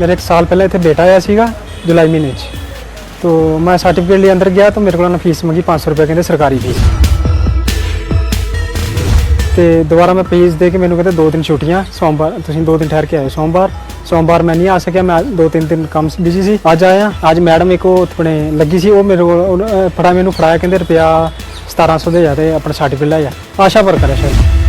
मेरे एक साल पहले ਇੱਥੇ ਬੇਟਾ ਆਇਆ ਸੀਗਾ ਜੁਲਾਈ ਮਹੀਨੇ 'ਚ तो मैं सर्टिफिकेट लिए अंदर गया तो मेरे को उन्होंने फीस मंगी 500 ਰੁਪਏ ਕਹਿੰਦੇ ਸਰਕਾਰੀ ਫੀਸ ਤੇ ਦੁਬਾਰਾ ਮੈਂ ਫੀਸ ਦੇ ਕੇ ਮੈਨੂੰ ਕਹਿੰਦੇ ਦੋ ਦਿਨ ਛੁੱਟੀਆਂ ਸੋਮਵਾਰ ਤੁਸੀਂ ਦੋ ਦਿਨ ਠਹਿਰ ਕੇ ਆਇਓ ਸੋਮਵਾਰ ਸੋਮਵਾਰ ਮੈਂ ਨਹੀਂ ਆ ਸਕਿਆ ਮੈਂ ਦੋ ਤਿੰਨ ਦਿਨ ਕੰਮ ਬਿਜੀ ਸੀ ਅੱਜ ਆਇਆ ਅੱਜ ਮੈਡਮ ਇੱਕ ਉਹ ਆਪਣੇ ਲੱਗੀ ਸੀ ਉਹ ਮੇਰੇ ਕੋਲ ਉਹਨੇ, ਅਹ, ਫੜਾ ਮੈਨੂੰ ਫੜਾਇਆ ਕਹਿੰਦੇ ਰੁਪਿਆ 1700 ਦੇ ਜਾ ਤੇ ਆਪਣਾ ਸਰਟੀਫਿਕੇਟ ਲੈ ਜਾ ਆਸ਼ਾ ਵਰਕਰ ਹੈ ਸ਼ਾਇਦ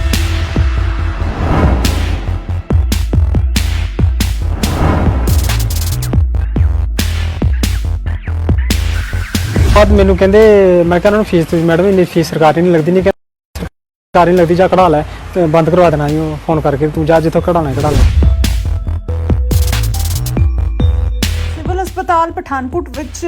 ਬਾਅਦ ਮੈਨੂੰ ਕਹਿੰਦੇ, ਮੈਂ ਕਹਿੰਦਾ ਉਹਨੂੰ ਫੀਸ ਤੁਸੀਂ ਮੈਡਮ ਇੰਨੀ ਫੀਸ ਸਰਕਾਰੀ ਨਹੀਂ ਲੱਗਦੀ, ਨਹੀਂ ਕਹਿੰਦੇ ਸਰਕਾਰੀ ਨਹੀਂ ਲੱਗਦੀ, ਜਾ ਕਢਾ ਲੈ, ਤੇ ਬੰਦ ਕਰਵਾ ਦੇਣਾ ਜੀ ਉਹ ਫੋਨ ਕਰਕੇ, ਤੂੰ ਜਾ ਜਿੱਥੋਂ ਕਢਾਉਣਾ ਹੈ, ਕਢਾ ਲੈ। ਸਿਵਲ ਹਸਪਤਾਲ ਪਠਾਨਕੋਟ ਵਿੱਚ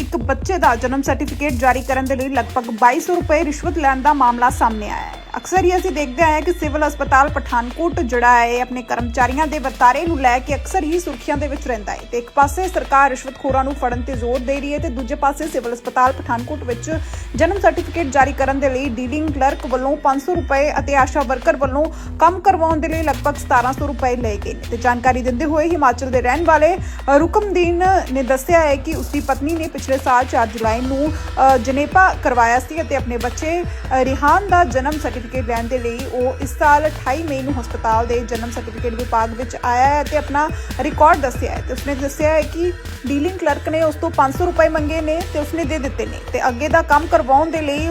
ਇੱਕ ਬੱਚੇ ਦਾ ਜਨਮ ਸਰਟੀਫਿਕੇਟ ਜਾਰੀ ਕਰਨ ਦੇ ਲਈ ਲਗਭਗ 2200 ਰੁਪਏ ਰਿਸ਼ਵਤ ਲੈਣ ਦਾ ਮਾਮਲਾ ਸਾਹਮਣੇ ਆਇਆ ਹੈ। ਅਕਸਰ ਹੀ ਅਸੀਂ ਦੇਖਦੇ ਆਏ ਹਾਂ ਕਿ ਸਿਵਲ ਹਸਪਤਾਲ ਪਠਾਨਕੋਟ ਜਿਹੜਾ ਹੈ ਆਪਣੇ ਕਰਮਚਾਰੀਆਂ ਦੇ ਵਰਤਾਰੇ ਨੂੰ ਲੈ ਕੇ ਅਕਸਰ ਹੀ ਸੁਰਖੀਆਂ ਦੇ ਵਿੱਚ ਰਹਿੰਦਾ ਹੈ। ਤੇ ਇੱਕ ਪਾਸੇ ਸਰਕਾਰ ਰਿਸ਼ਵਤਖੋਰਾਂ ਨੂੰ ਫੜਨ ਤੇ ਜ਼ੋਰ ਦੇ ਰਹੀ ਹੈ ਤੇ ਦੂਜੇ ਪਾਸੇ ਸਿਵਲ ਹਸਪਤਾਲ ਪਠਾਨਕੋਟ ਵਿੱਚ ਜਨਮ ਸਰਟੀਫਿਕੇਟ ਜਾਰੀ ਕਰਨ ਦੇ ਲਈ ਡੀਲਿੰਗ ਕਲਰਕ ਵੱਲੋਂ 500 ਰੁਪਏ ਅਤੇ ਆਸ਼ਾ ਵਰਕਰ ਵੱਲੋਂ ਕੰਮ ਕਰਵਾਉਣ ਦੇ ਲਈ ਲਗਭਗ 1700 ਰੁਪਏ ਲਏ ਗਏ ਨੇ। ਤੇ ਜਾਣਕਾਰੀ ਦਿੰਦੇ ਹੋਏ ਹਿਮਾਚਲ ਦੇ ਰਹਿਣ ਵਾਲੇ ਰੁਕਮਦੀਨ ਨੇ ਦੱਸਿਆ ਹੈ ਕਿ ਉਸਦੀ ਪਤਨੀ ਨੇ ਪਿਛਲੇ ਸਾਲ 4 ਜੁਲਾਈ ਨੂੰ ਜਨੇਪਾ ਕਰਵਾਇਆ ਸੀ ਅਤੇ ਆਪਣੇ ਬੱਚੇ ਰਿਹਾਨ ਦਾ ਜਨਮ ਸਰਟੀਫਿਕੇਟ ਲੈਣ ਦੇ ਲਈ ਉਹ ਇਸ ਸਾਲ 28 ਮਈ ਨੂੰ ਹਸਪਤਾਲ ਦੇ ਜਨਮ ਸਰਟੀਫਿਕੇਟ ਵਿਭਾਗ ਵਿੱਚ ਆਇਆ ਹੈ ਤੇ ਆਪਣਾ ਰਿਕਾਰਡ ਦੱਸਿਆ ਹੈ ਤੇ ਉਸਨੇ ਦੱਸਿਆ ਹੈ ਕਿ ਡੀਲਿੰਗ ਕਲਰਕ ਨੇ ਉਸ ਤੋਂ 500 ਰੁਪਏ ਮੰਗੇ ਨੇ ਤੇ ਉਸਨੇ ਦੇ ਦਿੱਤੇ ਨੇ ਤੇ ਅੱਗੇ ਦਾ ਕੰਮ ਕਰਵਾਉਣ ਦੇ ਲਈ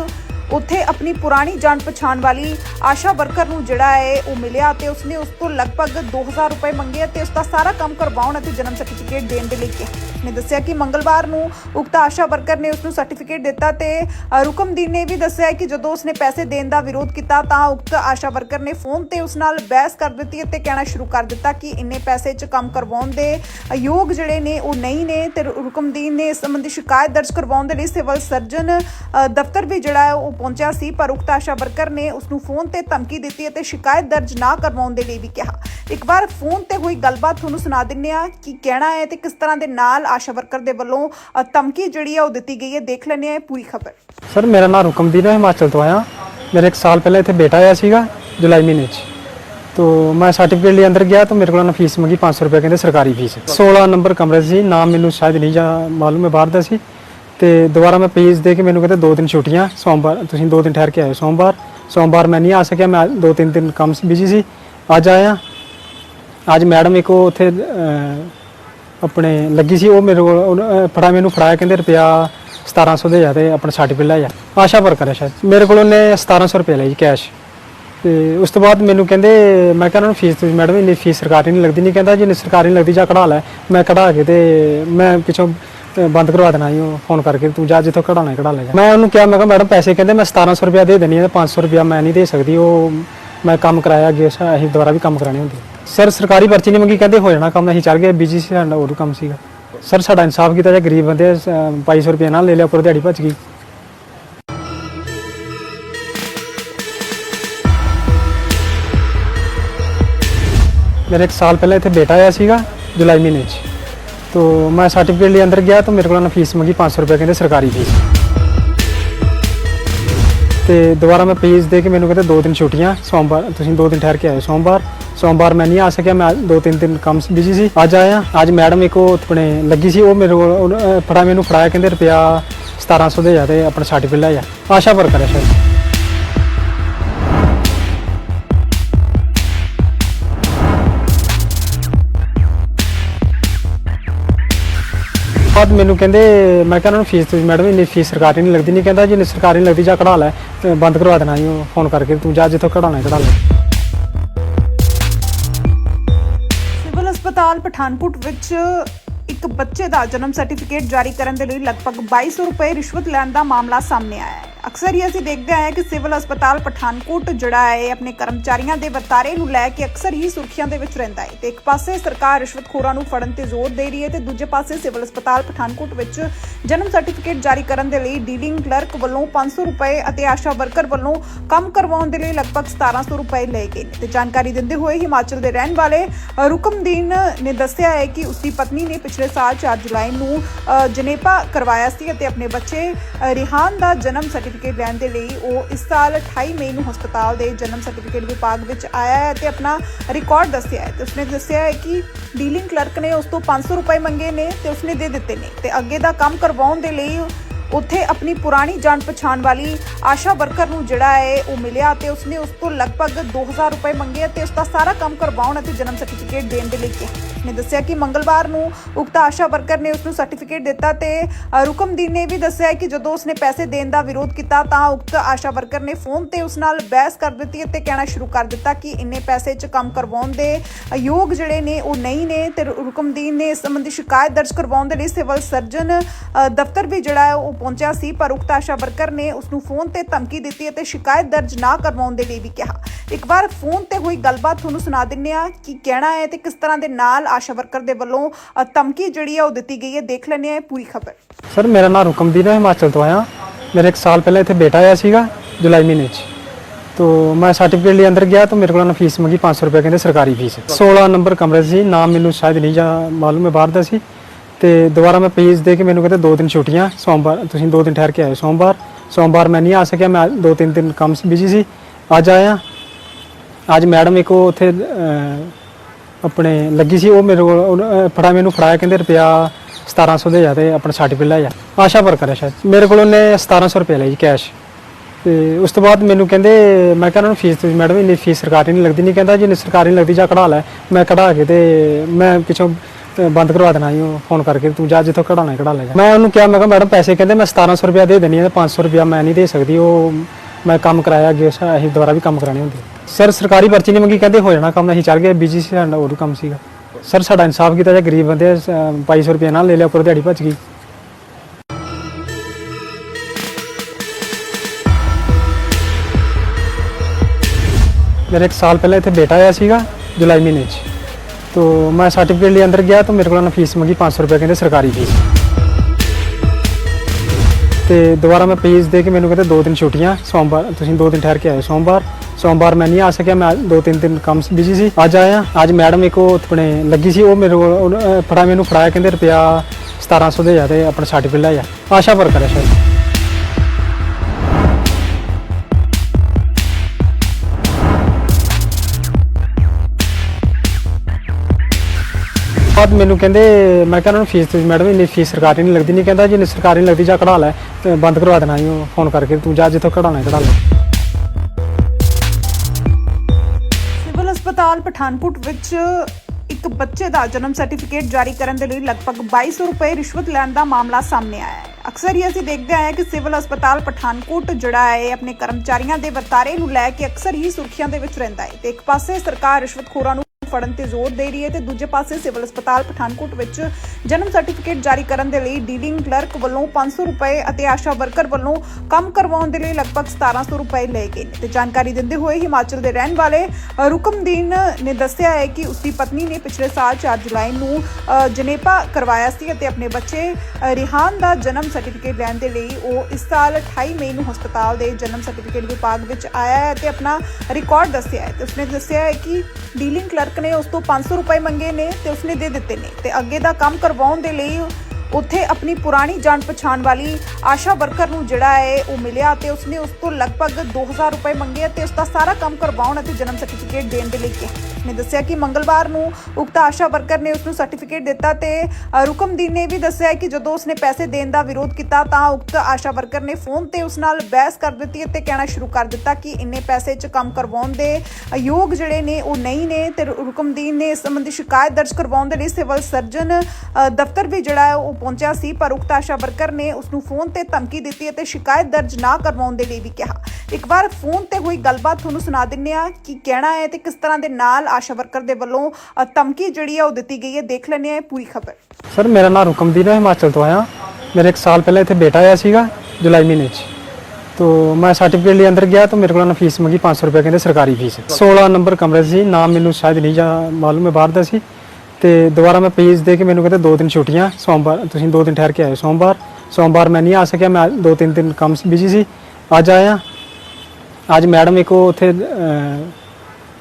ਉੱਥੇ ਆਪਣੀ ਪੁਰਾਣੀ ਜਾਣ ਪਛਾਣ ਵਾਲੀ ਆਸ਼ਾ ਵਰਕਰ ਨੂੰ ਜਿਹੜਾ ਹੈ ਉਹ ਮਿਲਿਆ ਤੇ ਉਸਨੇ ਉਸ ਤੋਂ ਲਗਭਗ 2000 ਰੁਪਏ ਮੰਗੇ ਤੇ ਉਸ ਦਾ ਸਾਰਾ ਕੰਮ ਕਰਵਾਉਣ ਅਤੇ ਜਨਮ ਸਰਟੀਫਿਕੇਟ ਦੇਣ ਦੇ ਲਈ ਕਿਹਾ। ਨੇ ਦੱਸਿਆ ਕਿ ਮੰਗਲਵਾਰ ਨੂੰ ਉਕਤ ਆਸ਼ਾ ਵਰਕਰ ਨੇ ਉਸ ਨੂੰ ਸਰਟੀਫਿਕੇਟ ਦਿੱਤਾ ਤੇ ਰੁਕਮਦੀਨ ਨੇ ਵੀ ਦੱਸਿਆ ਕਿ ਜਦੋਂ ਉਸਨੇ ਪੈਸੇ ਦੇਣ ਦਾ ਵਿਰੋਧ ਕੀਤਾ ਤਾਂ ਉਕਤ ਆਸ਼ਾ ਵਰਕਰ ਨੇ ਫੋਨ ਤੇ ਉਸ ਨਾਲ ਬਹਿਸ ਕਰ ਦਿੱਤੀ ਅਤੇ ਕਹਿਣਾ ਸ਼ੁਰੂ ਕਰ ਦਿੱਤਾ ਕਿ ਇੰਨੇ ਪੈਸੇ 'ਚ ਕੰਮ ਕਰਵਾਉਣ ਦੇ ਯੋਗ ਜਿਹੜੇ ਨੇ ਉਹ ਨਹੀਂ ਨੇ ਤੇ ਰੁਕਮਦੀਨ ਨੇ ਇਸ ਸੰਬੰਧੀ ਸ਼ਿਕਾਇਤ ਦਰਜ ਕਰਵਾਉਣ ਦੇ ਲਈ ਸਿਵਲ ਸਰਜਨ ਦਫ਼ਤਰ ਵੀ ਜਿਹੜਾ ਹੈ ਉਹ ਪਹੁੰਚਿਆ ਸੀ, ਪਰ ਉਕਤ ਆਸ਼ਾ ਵਰਕਰ ਨੇ ਉਸ ਨੂੰ ਫੋਨ ਤੇ ਧਮਕੀ ਦਿੱਤੀ ਅਤੇ ਸ਼ਿਕਾਇਤ ਦਰਜ ਨਾ ਕਰਵਾਉਣ ਦੇ ਲਈ ਵੀ ਕਿਹਾ। ਇੱਕ ਵਾਰ ਫੋਨ ਤੇ ਹੋਈ ਗੱਲਬਾਤ ਤੁਹਾਨੂੰ ਸੁਣਾ ਦਿੰਨੇ ਆ ਕਿ ਕਹਿਣਾ ਹੈ ਤੇ ਕਿਸ ਤਰ੍ਹਾਂ ਦੇ ਨਾਲ ਆਸ਼ਾ ਵਰਕਰ ਦੇ ਵੱਲੋਂ ਧਮਕੀ ਜਿਹੜੀ ਆ ਉਹ ਦਿੱਤੀ ਗਈ ਹੈ। ਦੇਖ ਲੈਣੇ ਆ ਪੂਰੀ ਖਬਰ। ਸਰ, ਮੇਰਾ ਨਾਮ ਹੁਕਮਦੀਨ ਹੈ ਹਿਮਾਚਲ ਤੋਂ ਆਇਆ। ਮੇਰੇ 1 ਸਾਲ ਪਹਿਲਾਂ ਇੱਥੇ ਬੇਟਾ ਆਇਆ ਸੀਗਾ, ਜੁਲਾਈ ਮਹੀਨੇ 'ਚ। ਤੋ ਮੈਂ ਸਰਟੀਫਿਕੇਟ ਲਈ ਅੰਦਰ ਗਿਆ ਤਾਂ ਮੇਰੇ ਕੋਲ ਨਾ ਫੀਸ ਮੰਗੀ 500 ਰੁਪਏ, ਕਹਿੰਦੇ ਸਰਕਾਰੀ ਫੀਸ। 16 ਨੰਬਰ ਕਮਰੇ ਸੀ, ਨਾਮ ਮੈਨੂੰ ਸ਼ਾਇਦ ਨਹੀਂ ਜਾਂ ਮਾਲੂਮ ਹੈ, ਬਾਹਰ ਦਾ ਸੀ। ਤੇ ਦੁਬਾਰਾ ਮੈਂ ਪੇਜ ਦੇ ਕੇ ਮੈਨੂੰ ਕਹਿੰਦੇ ਦੋ ਦਿਨ ਛੁੱਟੀਆਂ, ਸੋਮਵਾਰ, ਤੁਸੀਂ ਦੋ ਦਿਨ ਠਹਿਰ ਕੇ ਆਇਓ ਸੋਮਵਾਰ। ਸੋਮਵਾਰ ਮੈਂ ਨਹੀਂ ਆ ਸਕਿਆ, ਮੈਂ ਦੋ ਤਿੰਨ ਦਿਨ ਕੰਮ ਬਿਜ਼ੀ ਸੀ। ਅੱਜ ਆਇਆ। ਅੱਜ ਮੈਡਮ ਇੱਕ ਉਹ ਉੱਥੇ ਆਪਣੇ ਲੱਗੀ ਸੀ ਉਹ ਮੇਰੇ ਕੋਲ ਉਹਨੇ, ਅਹ, ਫੜਾ ਮੈਨੂੰ ਫੜਾਇਆ ਕਹਿੰਦੇ ਰੁਪਿਆ 1700 ਦੇ ਜਾ ਤੇ ਆਪਣਾ ਸਰਟੀਫਿਕੇਟ ਲੈ ਜਾ। ਆਸ਼ਾ ਵਰਕਰ ਹੈ ਸ਼ਾਇਦ। ਮੇਰੇ ਕੋਲ ਉਹਨੇ 1700 ਰੁਪਏ ਲਈ ਕੈਸ਼ ਤੇ ਉਸ ਤੋਂ ਬਾਅਦ ਮੈਨੂੰ ਕਹਿੰਦੇ ਮੈਂ ਕਹਿੰਦਾ ਉਹਨੂੰ ਫੀਸ ਤੁਸੀਂ ਮੈਡਮ ਇੰਨੀ ਫੀਸ ਸਰਕਾਰੀ ਨਹੀਂ ਲੱਗਦੀ। ਨਹੀਂ ਕਹਿੰਦਾ ਜੀ ਨਹੀਂ ਸਰਕਾਰੀ ਨਹੀਂ ਲੱਗਦੀ ਜਾ ਕਢਾ ਲੈ। ਮੈਂ ਕਢਾ ਕੇ ਤੇ ਮੈਂ ਪਿੱਛੋਂ ਅਹ, ਬੰਦ ਕਰਵਾ ਦੇਣਾ ਜੀ ਉਹ ਫੋਨ ਕਰਕੇ ਤੂੰ ਜਾ ਜਿੱਥੋਂ ਕਢਾਉਣਾ ਹੈ ਕਢਾ ਲੈ ਜਾ। ਮੈਂ ਉਹਨੂੰ ਕਿਹਾ ਮੈਂ ਕਿਹਾ ਮੈਡਮ ਪੈਸੇ ਕਹਿੰਦੇ ਮੈਂ 1700 ਰੁਪਏ ਦੇ ਦੇਣੀ ਹੈ ਤੇ 500 ਰੁਪਏ ਮੈਂ ਨਹੀਂ ਦੇ ਸਕਦੀ ਉਹ ਮੈਂ ਕੰਮ ਕਰਾਇਆ ਅੱਗੇ ਸ- ਅਸੀਂ ਦੁਬਾਰਾ ਵੀ ਕੰਮ ਕਰਾਣੇ ਹੁੰਦੇ ਸਰ, ਸਰਕਾਰੀ ਪਰਚੀ ਨਹੀਂ ਮੰਗੀ, ਕਹਿੰਦੇ ਹੋ ਜਾਣਾ ਕੰਮ, ਅਸੀਂ ਚੱਲ ਗਏ ਬੀਜੀ ਸੀ ਸਾਡਾ, ਹੋਰ ਕੰਮ ਸੀਗਾ। ਸਰ, ਸਾਡਾ ਇਨਸਾਫ ਕੀਤਾ ਜਾਏ ਗਰੀਬ ਬੰਦੇ 2500 ਰੁਪਏ ਨਾਲ ਲੈ ਲਿਆ, ਉੱਪਰ ਦਿਹਾੜੀ ਭੱਜ ਗਈ। ਮੇਰੇ ਇੱਕ ਸਾਲ ਪਹਿਲਾਂ ਇੱਥੇ ਬੇਟਾ ਆਇਆ ਸੀਗਾ, ਜੁਲਾਈ ਮਹੀਨੇ 'ਚ ਤੋਂ ਮੈਂ ਸਰਟੀਫਿਕੇਟ ਲਈ ਅੰਦਰ ਗਿਆ, ਤਾਂ ਮੇਰੇ ਕੋਲ ਉਹਨਾਂ ਫੀਸ ਮੰਗੀ 500 ਰੁਪਏ, ਕਹਿੰਦੇ ਸਰਕਾਰੀ ਫੀਸ। ਤੇ ਦੁਬਾਰਾ ਮੈਂ ਪੇਜ ਦੇ ਕੇ ਮੈਨੂੰ ਕਹਿੰਦੇ ਦੋ ਦਿਨ ਛੁੱਟੀਆਂ, ਸੋਮਵਾਰ, ਤੁਸੀਂ ਦੋ ਦਿਨ ਠਹਿਰ ਕੇ ਆਏ ਸੋਮਵਾਰ। ਸੋਮਵਾਰ ਮੈਂ ਨਹੀਂ ਆ ਸਕਿਆ ਮੈਂ ਦੋ ਤਿੰਨ ਦਿਨ ਕੰਮ ਬਿਜ਼ੀ ਸੀ। ਅੱਜ ਆਇਆ ਅੱਜ ਮੈਡਮ ਇੱਕ ਉਹ ਆਪਣੇ ਲੱਗੀ ਸੀ ਉਹ ਮੇਰੇ ਕੋਲ ਉਹਨੇ, ਫੜਾ ਮੈਨੂੰ ਫੜਾਇਆ ਕਹਿੰਦੇ ਰੁਪਿਆ 1700 ਦੇ ਜਾ ਤੇ ਆਪਣਾ ਸਰਟੀਫਿਕੇਟ ਲੈ ਜਾ। ਆਸ਼ਾ ਵਰਕਰ ਹੈ ਸ਼ਾਇਦ। ਬਾਅਦ ਮੈਨੂੰ ਕਹਿੰਦੇ ਮੈਂ ਕਹਿੰਦਾ ਉਹਨੂੰ ਫੀਸ ਤੁਸੀਂ ਮੈਡਮ ਇੰਨੀ ਫੀਸ ਸਰਕਾਰੀ ਨਹੀਂ ਲੱਗਦੀ ਨਹੀਂ ਕਹਿੰਦਾ ਜੀ ਸਰਕਾਰੀ ਨਹੀਂ ਲੱਗਦੀ ਜਾ ਕਢਾ ਲੈ ਬੰਦ ਕਰਵਾ ਦੇਣਾ ਜੀ ਉਹ ਫੋਨ ਕਰਕੇ ਤੂੰ ਜਾ ਜਿੱਥੋਂ ਕਢਾਉਣਾ ਕਢਾ ਲੈ। ਸਿਵਲ ਪਠਾਨਕੋਟ ਵਿੱਚ ਇੱਕ ਬੱਚੇ ਦਾ ਜਨਮ ਸਰਟੀਫਿਕੇਟ ਜਾਰੀ ਕਰਨ ਦੇ ਲਈ ਲਗਭਗ 2200 ਰੁਪਏ ਰਿਸ਼ਵਤ ਲੈਣ ਦਾ ਮਾਮਲਾ ਸਾਹਮਣੇ ਆਇਆ ਹੈ। ਅਕਸਰ ਹੀ ਅਸੀਂ ਦੇਖਦੇ ਆਏ ਹਾਂ ਕਿ ਸਿਵਲ ਹਸਪਤਾਲ ਪਠਾਨਕੋਟ ਜਿਹੜਾ ਹੈ ਆਪਣੇ ਕਰਮਚਾਰੀਆਂ ਦੇ ਵਰਤਾਰੇ ਨੂੰ ਲੈ ਕੇ ਅਕਸਰ ਹੀ ਸੁਰਖੀਆਂ ਦੇ ਵਿੱਚ ਰਹਿੰਦਾ ਹੈ ਤੇ ਇੱਕ ਪਾਸੇ ਸਰਕਾਰ ਰਿਸ਼ਵਤਖੋਰਾਂ ਨੂੰ ਫੜਨ ਤੇ ਜ਼ੋਰ ਦੇ ਰਹੀ ਹੈ ਤੇ ਦੂਜੇ ਪਾਸੇ ਸਿਵਲ ਹਸਪਤਾਲ ਪਠਾਨਕੋਟ ਵਿੱਚ ਜਨਮ ਸਰਟੀਫਿਕੇਟ ਜਾਰੀ ਕਰਨ ਦੇ ਲਈ ਡੀਲਿੰਗ ਕਲਰਕ ਵੱਲੋਂ 500 ਰੁਪਏ ਅਤੇ ਆਸ਼ਾ ਵਰਕਰ ਵੱਲੋਂ ਕੰਮ ਕਰਵਾਉਣ ਦੇ ਲਈ ਲਗਭਗ 1700 ਰੁਪਏ ਲਏ ਗਏ ਨੇ। ਤੇ ਜਾਣਕਾਰੀ ਦਿੰਦੇ ਹੋਏ ਹਿਮਾਚਲ ਦੇ ਰਹਿਣ ਵਾਲੇ ਰੁਕਮਦੀਨ ਨੇ ਦੱਸਿਆ ਹੈ ਕਿ ਉਸਦੀ ਪਤਨੀ ਨੇ ਪਿਛਲੇ ਸਾਲ 4 ਜੁਲਾਈ ਨੂੰ ਜਨੇਪਾ ਕਰਵਾਇਆ ਸੀ ਅਤੇ ਆਪਣੇ ਬੱਚੇ ਰਿਹਾਨ ਦਾ ਜਨਮ ਸਰਟੀਫਿਕੇਟ ਸਰਟੀਫਿਕੇਟ ਲੈਣ ਦੇ ਲਈ ਉਹ ਇਸ ਸਾਲ 28 ਮਈ ਨੂੰ ਹਸਪਤਾਲ ਦੇ ਜਨਮ ਸਰਟੀਫਿਕੇਟ ਵਿਭਾਗ ਵਿੱਚ ਆਇਆ ਹੈ ਤੇ ਆਪਣਾ ਰਿਕਾਰਡ ਦੱਸਿਆ ਹੈ। ਤੇ ਉਸਨੇ ਦੱਸਿਆ ਹੈ ਕਿ ਡੀਲਿੰਗ ਕਲਰਕ ਨੇ ਉਸ ਤੋਂ 500 ਰੁਪਏ ਮੰਗੇ ਨੇ ਤੇ ਉਸਨੇ ਦੇ ਦਿੱਤੇ ਨੇ ਤੇ ਅੱਗੇ ਦਾ ਕੰਮ ਕਰਵਾਉਣ ਦੇ ਲਈ ਉੱਥੇ ਆਪਣੀ ਪੁਰਾਣੀ ਜਾਣ ਪਛਾਣ ਵਾਲੀ ਆਸ਼ਾ ਵਰਕਰ ਨੂੰ ਜਿਹੜਾ ਹੈ ਉਹ ਮਿਲਿਆ ਤੇ ਉਸਨੇ ਉਸ ਤੋਂ ਲਗਭਗ 2000 ਰੁਪਏ ਮੰਗੇ ਤੇ ਉਸ ਦਾ ਸਾਰਾ ਕੰਮ ਕਰਵਾਉਣ ਅਤੇ ਜਨਮ ਸਰਟੀਫਿਕੇਟ ਦੇਣ ਦੇ ਲਈ ਕਿਹਾ। ਨੇ ਦੱਸਿਆ ਕਿ ਮੰਗਲਵਾਰ ਨੂੰ ਉਕਤ ਆਸ਼ਾ ਵਰਕਰ ਨੇ ਉਸ ਨੂੰ ਸਰਟੀਫਿਕੇਟ ਦਿੱਤਾ ਤੇ ਰੁਕਮਦੀਨ ਨੇ ਵੀ ਦੱਸਿਆ ਕਿ ਜਦੋਂ ਉਸਨੇ ਪੈਸੇ ਦੇਣ ਦਾ ਵਿਰੋਧ ਕੀਤਾ ਤਾਂ ਉਕਤ ਆਸ਼ਾ ਵਰਕਰ ਨੇ ਫੋਨ ਤੇ ਉਸ ਨਾਲ ਬਹਿਸ ਕਰ ਦਿੱਤੀ ਅਤੇ ਕਹਿਣਾ ਸ਼ੁਰੂ ਕਰ ਦਿੱਤਾ ਕਿ ਇੰਨੇ ਪੈਸੇ 'ਚ ਕੰਮ ਕਰਵਾਉਣ ਦੇ ਯੋਗ ਜਿਹੜੇ ਨੇ ਉਹ ਨਹੀਂ ਨੇ ਤੇ ਰੁਕਮਦੀਨ ਨੇ ਇਸ ਸੰਬੰਧੀ ਸ਼ਿਕਾਇਤ ਦਰਜ ਕਰਵਾਉਣ ਦੇ ਲਈ ਸਿਵਲ ਸਰਜਨ ਦਫ਼ਤਰ ਵੀ ਜਿਹੜਾ ਹੈ ਉਹ ਪਹੁੰਚਿਆ ਸੀ, ਪਰ ਉਕਤ ਵਰਕਰ ਨੇ ਉਸ ਨੂੰ ਫੋਨ ਤੇ ਧਮਕੀ ਦਿੱਤੀ ਅਤੇ ਸ਼ਿਕਾਇਤ ਦਰਜ ਨਾ ਕਰਵਾਉਣ ਦੇ ਲਈ ਵੀ ਕਿਹਾ। ਇੱਕ ਵਾਰ ਫੋਨ ਤੇ ਹੋਈ ਗੱਲਬਾਤ ਤੁਹਾਨੂੰ ਸੁਣਾ ਦਿੰਨੇ ਆ ਕਿ ਕਹਿਣਾ ਹੈ ਤੇ ਕਿਸ ਤਰ੍ਹਾਂ ਦੇ ਨਾਲ ਆਸ਼ਾ ਵਰਕਰ ਦੇ ਵੱਲੋਂ ਧਮਕੀ ਜਿਹੜੀ ਹੈ ਉਹ ਦਿੱਤੀ ਗਈ ਹੈ। ਦੇਖ ਲੈਂਦੇ ਆ ਪੂਰੀ ਖਬਰ। ਸਰ, ਮੇਰਾ ਨਾਮ ਰੁਕਮਦੀਨ ਹੈ ਹਿਮਾਚਲ ਤੋਂ ਆਇਆ। ਮੇਰੇ ਇੱਕ ਸਾਲ ਪਹਿਲਾਂ ਇੱਥੇ ਬੇਟਾ ਆਇਆ ਸੀਗਾ, ਜੁਲਾਈ ਮਹੀਨੇ 'ਚ। ਤੋ ਮੈਂ ਸਰਟੀਫਿਕੇਟ ਲਈ ਅੰਦਰ ਗਿਆ ਤਾਂ ਮੇਰੇ ਕੋਲ ਉਹਨਾਂ ਫੀਸ ਮੰਗੀ 500 ਰੁਪਏ, ਕਹਿੰਦੇ ਸਰਕਾਰੀ ਫੀਸ। 16 ਨੰਬਰ ਕਮਰੇ ਸੀ, ਨਾਮ ਮੈਨੂੰ ਸ਼ਾਇਦ ਨਹੀਂ ਜਾਂ ਮਾਲੂਮ ਹੈ ਬਾਹਰ ਦਾ ਸੀ। ਤੇ ਦੁਬਾਰਾ ਮੈਂ ਪੇਜ ਦੇ ਕੇ ਮੈਨੂੰ ਕਹਿੰਦੇ ਦੋ ਦਿਨ ਛੁੱਟੀਆਂ ਸੋਮਵਾਰ ਤੁਸੀਂ ਦੋ ਦਿਨ ਠਹਿਰ ਕੇ ਆਇਓ। ਸੋਮਵਾਰ ਸੋਮਵਾਰ ਮੈਂ ਨਹੀਂ ਆ ਸਕਿਆ ਮੈਂ ਦੋ ਤਿੰਨ ਦਿਨ ਕੰਮ ਬਿਜ਼ੀ ਸੀ। ਅੱਜ ਆਇਆ। ਅੱਜ ਮੈਡਮ ਇੱਕ ਉਹ ਉੱਥੇ ਆਪਣੇ ਲੱਗੀ ਸੀ ਉਹ ਮੇਰੇ ਕੋਲ ਉਹਨੇ, ਅਹ, ਫੜਾ ਮੈਨੂੰ ਫੜਾਇਆ ਕਹਿੰਦੇ ਰੁਪਿਆ 1700 ਦੇ ਜਾ ਤੇ ਆਪਣਾ ਸਰਟੀਫਿਕੇਟ ਲੈ ਜਾ। ਆਸ਼ਾ ਵਰਕਰ ਹੈ ਸ਼ਾਇਦ। ਮੇਰੇ ਕੋਲ ਉਹਨੇ 1700 ਰੁਪਏ ਲਈ ਕੈਸ਼ ਤੇ ਉਸ ਤੋਂ ਬਾਅਦ ਮੈਨੂੰ ਕਹਿੰਦੇ ਮੈਂ ਕਹਿੰਦਾ ਉਹਨੂੰ ਫੀਸ ਤੁਸੀਂ ਮੈਡਮ ਇੰਨੀ ਫੀਸ ਸਰਕਾਰੀ ਨਹੀਂ ਲੱਗਦੀ। ਨਹੀਂ ਕਹਿੰਦਾ ਜੇ ਸਰਕਾਰੀ ਨਹੀਂ ਲੱਗਦੀ ਜਾਂ ਕਢਾ ਲੈ। ਮੈਂ ਕਢਾ ਕੇ ਤੇ ਮੈਂ ਪਿੱਛੋਂ ਅਹ, ਬੰਦ ਕਰਵਾ ਦੇਣਾ ਜੀ ਉਹ ਫੋਨ ਕਰਕੇ ਤੂੰ ਜਾ ਜਿੱਥੋਂ ਕਢਾਉਣਾ ਕਢਾ ਲੈ ਜਾ। ਮੈਂ ਉਹਨੂੰ ਕਿਹਾ ਮੈਂ ਕਿਹਾ ਮੈਡਮ ਪੈਸੇ ਕਹਿੰਦੇ ਮੈਂ 1700 ਰੁਪਏ ਦੇ ਦੇਣੀ ਹੈ ਤੇ 500 ਰੁਪਏ ਮੈਂ ਨਹੀਂ ਦੇ ਸਕਦੀ ਉਹ ਮੈਂ ਕੰਮ ਕਰਾਇਆ ਅੱਗੇ ਸ- ਅਸੀਂ ਦੁਬਾਰਾ ਵੀ ਕੰਮ ਕਰਾਣੇ ਹੁੰਦੇ। ਸਰ ਸਰਕਾਰੀ ਪਰਚੀ ਨਹੀਂ ਮੰਗੀ ਕਹਿੰਦੇ ਹੋ ਜਾਣਾ ਕੰਮ ਅਸੀਂ ਚੱਲ ਗਏ ਬਿਜ਼ੀ ਸੀ ਸਾਡਾ ਹੋਰ ਕੰਮ ਸੀਗਾ। ਸਰ ਸਾਡਾ ਇਨਸਾਫ ਕੀਤਾ ਜੇ ਗਰੀਬ ਬੰਦੇ ਆ, ਅਹ, 2200 ਰੁਪਏ ਨਾਲ ਲੈ ਲਿਆ ਉੱਪਰ ਦਿਹਾੜੀ ਭੱਜ ਗਈ। ਮੇਰੇ ਇੱਕ ਸਾਲ ਪਹਿਲਾਂ ਇੱਥੇ ਬੇਟਾ ਆਇਆ ਸੀਗਾ ਜੁਲਾਈ ਮਹੀਨੇ 'ਚ। ਤੋ ਮੈਂ ਸਰਟੀਫਿਕੇਟ ਲਈ ਅੰਦਰ ਗਿਆ ਤਾਂ ਮੇਰੇ ਕੋਲ ਉਹਨਾਂ ਫੀਸ ਮੰਗੀ 500 ਰੁਪਏ ਕਹਿੰਦੇ ਸਰਕਾਰੀ ਫੀਸ ਤੇ ਦੁਬਾਰਾ ਮੈਂ ਪੇਜ ਦੇ ਕੇ ਮੈਨੂੰ ਕਹਿੰਦੇ ਦੋ ਦਿਨ ਛੁੱਟੀਆਂ ਸੋਮਵਾਰ ਤੁਸੀਂ ਦੋ ਦਿਨ ਠਹਿਰ ਕੇ ਆਏ ਸੋਮਵਾਰ। ਸੋਮਵਾਰ ਮੈਂ ਨਹੀਂ ਆ ਸਕਿਆ ਮੈਂ ਦੋ ਤਿੰਨ ਦਿਨ ਕੰਮ ਬਿਜ਼ੀ ਸੀ। ਅੱਜ ਆਇਆ ਅੱਜ ਮੈਡਮ ਇੱਕ ਉਹ ਆਪਣੇ ਲੱਗੀ ਸੀ ਉਹ ਮੇਰੇ ਕੋਲ ਉਹਨੇ, ਅਹ, ਫੜਾ ਮੈਨੂੰ ਫੜਾਇਆ ਕਹਿੰਦੇ ਰੁਪਿਆ 1700 ਦੇ ਜਾ ਤੇ ਆਪਣਾ ਸਰਟੀਫਿਕੇਟ ਲੈ ਜਾ ਆਸ਼ਾ ਵਰਕਰ ਹੈ ਸ਼ਾਇਦ। ਬਾਅਦ ਮੈਨੂੰ ਕਹਿੰਦੇ, ਮੈਂ ਕਹਿੰਦਾ ਉਹਨੂੰ ਫੀਸ ਤੁਸੀਂ ਮੈਡਮ ਇੰਨੀ ਫੀਸ ਸਰਕਾਰੀ ਨਹੀਂ ਲੱਗਦੀ, ਨਹੀਂ ਕਹਿੰਦਾ ਜੇ ਸਰਕਾਰੀ ਨਹੀਂ ਲੱਗਦੀ, ਜਾ ਕਢਾ ਲੈ, ਤੇ ਬੰਦ ਕਰਵਾ ਦੇਣਾ ਸੀ ਉਹ ਫੋਨ ਕਰਕੇ, ਤੂੰ ਜਾ ਜਿੱਥੋਂ ਕਢਾਣਾ ਕਢਾ ਲੈ। ਸਿਵਲ ਹਸਪਤਾਲ ਪਠਾਨਕੋਟ ਵਿੱਚ ਇੱਕ ਬੱਚੇ ਦਾ ਜਨਮ ਸਰਟੀਫਿਕੇਟ ਜਾਰੀ ਕਰਨ ਦੇ ਲਈ ਲਗਭਗ 2200 ਰੁਪਏ ਰਿਸ਼ਵਤ ਲੈਣ ਦਾ ਮਾਮਲਾ ਸਾਹਮਣੇ ਆਇਆ ਹੈ। ਅਕਸਰ ਹੀ ਅਸੀਂ ਦੇਖਦੇ ਆਏ ਕਿ ਸਿਵਲ ਹਸਪਤਾਲ ਪਠਾਨਕੋਟ ਜਿਹੜਾ ਹੈ ਆਪਣੇ ਕਰਮਚਾਰੀਆਂ ਦੇ ਵਰਤਾਰੇ ਨੂੰ ਲੈ ਕੇ ਅਕਸਰ ਹੀ ਸੁਰਖੀਆਂ ਦੇ ਵਿੱਚ ਰਹਿੰਦਾ ਹੈ। ਤੇ ਇੱਕ ਪਾਸੇ ਸਰਕਾਰ ਰਿਸ਼ਵਤਖੋਰਾਂ ਨੂੰ ਫੜਨ ਤੇ ਜ਼ੋਰ ਦੇ ਰਹੀ ਹੈ ਤੇ ਦੂਜੇ ਪਾਸੇ ਸਿਵਲ ਹਸਪਤਾਲ ਪਠਾਨਕੋਟ ਵਿੱਚ ਜਨਮ ਸਰਟੀਫਿਕੇਟ ਜਾਰੀ ਕਰਨ ਦੇ ਲਈ ਡੀਲਿੰਗ ਕਲਰਕ ਵੱਲੋਂ 500 ਰੁਪਏ ਅਤੇ ਆਸ਼ਾ ਵਰਕਰ ਵੱਲੋਂ ਕੰਮ ਕਰਵਾਉਣ ਦੇ ਲਈ ਲਗਭਗ 1700 ਰੁਪਏ ਲਏ ਗਏ ਨੇ। ਤੇ ਜਾਣਕਾਰੀ ਦਿੰਦੇ ਹੋਏ ਹਿਮਾਚਲ ਦੇ ਰਹਿਣ ਵਾਲੇ ਰੁਕਮਦੀਨ ਨੇ ਦੱਸਿਆ ਹੈ ਕਿ ਉਸਦੀ ਪਤਨੀ ਨੇ ਪਿਛਲੇ ਸਾਲ 4 ਜੁਲਾਈ ਨੂੰ ਜਨੇਪਾ ਕਰਵਾਇਆ ਸੀ ਅਤੇ ਆਪਣੇ ਬੱਚੇ ਰਿਹਾਨ ਦਾ ਜਨਮ ਸਰਟੀਫਿਕੇਟ ਲੈਣ ਦੇ ਲਈ ਉਹ ਇਸ ਸਾਲ 28 ਮਈ ਨੂੰ ਹਸਪਤਾਲ ਦੇ ਜਨਮ ਸਰਟੀਫਿਕੇਟ ਵਿਭਾਗ ਵਿੱਚ ਆਇਆ ਹੈ ਤੇ ਆਪਣਾ ਰਿਕਾਰਡ ਦੱਸਿਆ ਹੈ। ਤੇ ਉਸਨੇ ਦੱਸਿਆ ਹੈ ਕਿ ਡੀਲਿੰਗ ਕਲਰਕ ਨੇ ਉਸ ਤੋਂ 500 ਰੁਪਏ ਮੰਗੇ ਨੇ ਤੇ ਉਸਨੇ ਦੇ ਦਿੱਤੇ ਨੇ ਤੇ ਅੱਗੇ ਦਾ ਕੰਮ ਕਰਵਾਉਣ ਦੇ ਲਈ ਉੱਥੇ ਆਪਣੀ ਪੁਰਾਣੀ ਜਾਣ ਪਛਾਣ ਵਾਲੀ ਆਸ਼ਾ ਵਰਕਰ ਨੂੰ ਜਿਹੜਾ ਹੈ ਉਹ ਮਿਲਿਆ ਤੇ ਉਸਨੇ ਉਸ ਤੋਂ ਲਗਭਗ 2000 ਰੁਪਏ ਮੰਗੇ ਤੇ ਉਸ ਦਾ ਸਾਰਾ ਕੰਮ ਕਰਵਾਉਣ ਅਤੇ ਜਨਮ ਸਰਟੀਫਿਕੇਟ ਦੇਣ ਦੇ ਲਈ ਕਿਹਾ। ਉਸਨੇ ਦੱਸਿਆ ਕਿ ਮੰਗਲਵਾਰ ਨੂੰ ਉਕਤ ਆਸ਼ਾ ਵਰਕਰ ਨੇ ਉਸ ਨੂੰ ਸਰਟੀਫਿਕੇਟ ਦਿੱਤਾ ਤੇ ਰੁਕਮਦੀਨ ਨੇ ਵੀ ਦੱਸਿਆ ਕਿ ਜਦੋਂ ਉਸਨੇ ਪੈਸੇ ਦੇਣ ਦਾ ਵਿਰੋਧ ਕੀਤਾ ਤਾਂ ਉਕਤ ਆਸ਼ਾ ਵਰਕਰ ਨੇ ਫੋਨ ਤੇ ਉਸ ਨਾਲ ਬਹਿਸ ਕਰ ਦਿੱਤੀ ਅਤੇ ਕਹਿਣਾ ਸ਼ੁਰੂ ਕਰ ਦਿੱਤਾ ਕਿ ਇੰਨੇ ਪੈਸੇ 'ਚ ਕੰਮ ਕਰਵਾਉਣ ਦੇ ਯੋਗ ਜਿਹੜੇ ਨੇ ਉਹ ਨਹੀਂ ਨੇ ਤੇ ਰੁਕਮਦੀਨ ਨੇ ਇਸ ਸੰਬੰਧੀ ਸ਼ਿਕਾਇਤ ਦਰਜ ਕਰਵਾਉਣ ਦੇ ਲਈ ਸਿਵਲ ਸਰਜਨ ਦਫ਼ਤਰ ਵੀ ਜਿਹੜਾ ਹੈ ਉਹ ਪਹੁੰਚਿਆ ਸੀ, ਪਰ ਉਕਤ ਆਸ਼ਾ ਵਰਕਰ ਨੇ ਉਸ ਨੂੰ ਫੋਨ ਤੇ ਧਮਕੀ ਦਿੱਤੀ ਅਤੇ ਸ਼ਿਕਾਇਤ ਦਰਜ ਨਾ ਕਰਵਾਉਣ ਦੇ ਲਈ ਵੀ ਕਿਹਾ। ਇੱਕ ਵਾਰ ਫੋਨ ਤੇ ਹੋਈ ਗੱਲਬਾਤ ਤੁਹਾਨੂੰ ਸੁਣਾ ਦਿੰਨੇ ਆ ਕਿ ਕਹਿਣਾ ਹੈ ਤੇ ਕਿਸ ਤਰ੍ਹਾਂ ਦੇ ਨਾਲ ਆਸ਼ਾ ਵਰਕਰ ਦੇ ਵੱਲੋਂ ਧਮਕੀ ਜਿਹੜੀ ਹੈ ਉਹ ਦਿੱਤੀ ਗਈ ਹੈ, ਦੇਖ ਲੈਂਦੇ ਆ ਪੂਰੀ ਖਬਰ। ਸਰ, ਮੇਰਾ ਨਾਮ ਰੁਕਮਦੀਨ ਹੈ, ਹਿਮਾਚਲ ਤੋਂ ਆਇਆ। ਮੇਰੇ ਇੱਕ ਸਾਲ ਪਹਿਲਾਂ ਇੱਥੇ ਬੇਟਾ ਆਇਆ ਸੀਗਾ, ਜੁਲਾਈ ਮਹੀਨੇ 'ਚ। ਤੋ ਮੈਂ ਸਰਟੀਫਿਕੇਟ ਲਈ ਅੰਦਰ ਗਿਆ ਤਾਂ ਮੇਰੇ ਕੋਲ ਉਹਨਾਂ ਫੀਸ ਮੰਗੀ 500 ਰੁਪਏ ਕਹਿੰਦੇ ਸਰਕਾਰੀ ਫੀਸ। 16 ਨੰਬਰ ਕਮਰੇ ਸੀ, ਨਾਮ ਮੈਨੂੰ ਸ਼ਾਇਦ ਨਹੀਂ ਮਾਲੂਮ ਹੈ ਬਾਹਰ ਦਾ ਸੀ। ਤੇ ਦੁਬਾਰਾ ਮੈਂ ਪੇਜ ਦੇ ਕੇ ਮੈਨੂੰ ਕਹਿੰਦੇ ਦੋ ਦਿਨ ਛੁੱਟੀਆਂ ਸੋਮਵਾਰ ਤੁਸੀਂ ਦੋ ਦਿਨ ਠਹਿਰ ਕੇ ਆਇਓ ਸੋਮਵਾਰ। ਸੋਮਵਾਰ ਮੈਂ ਨਹੀਂ ਆ ਸਕਿਆ ਮੈਂ ਦੋ ਤਿੰਨ ਦਿਨ ਕੰਮ ਬਿਜ਼ੀ ਸੀ। ਅੱਜ ਆਇਆ। ਅੱਜ ਮੈਡਮ ਇੱਕ ਉਹ ਉੱਥੇ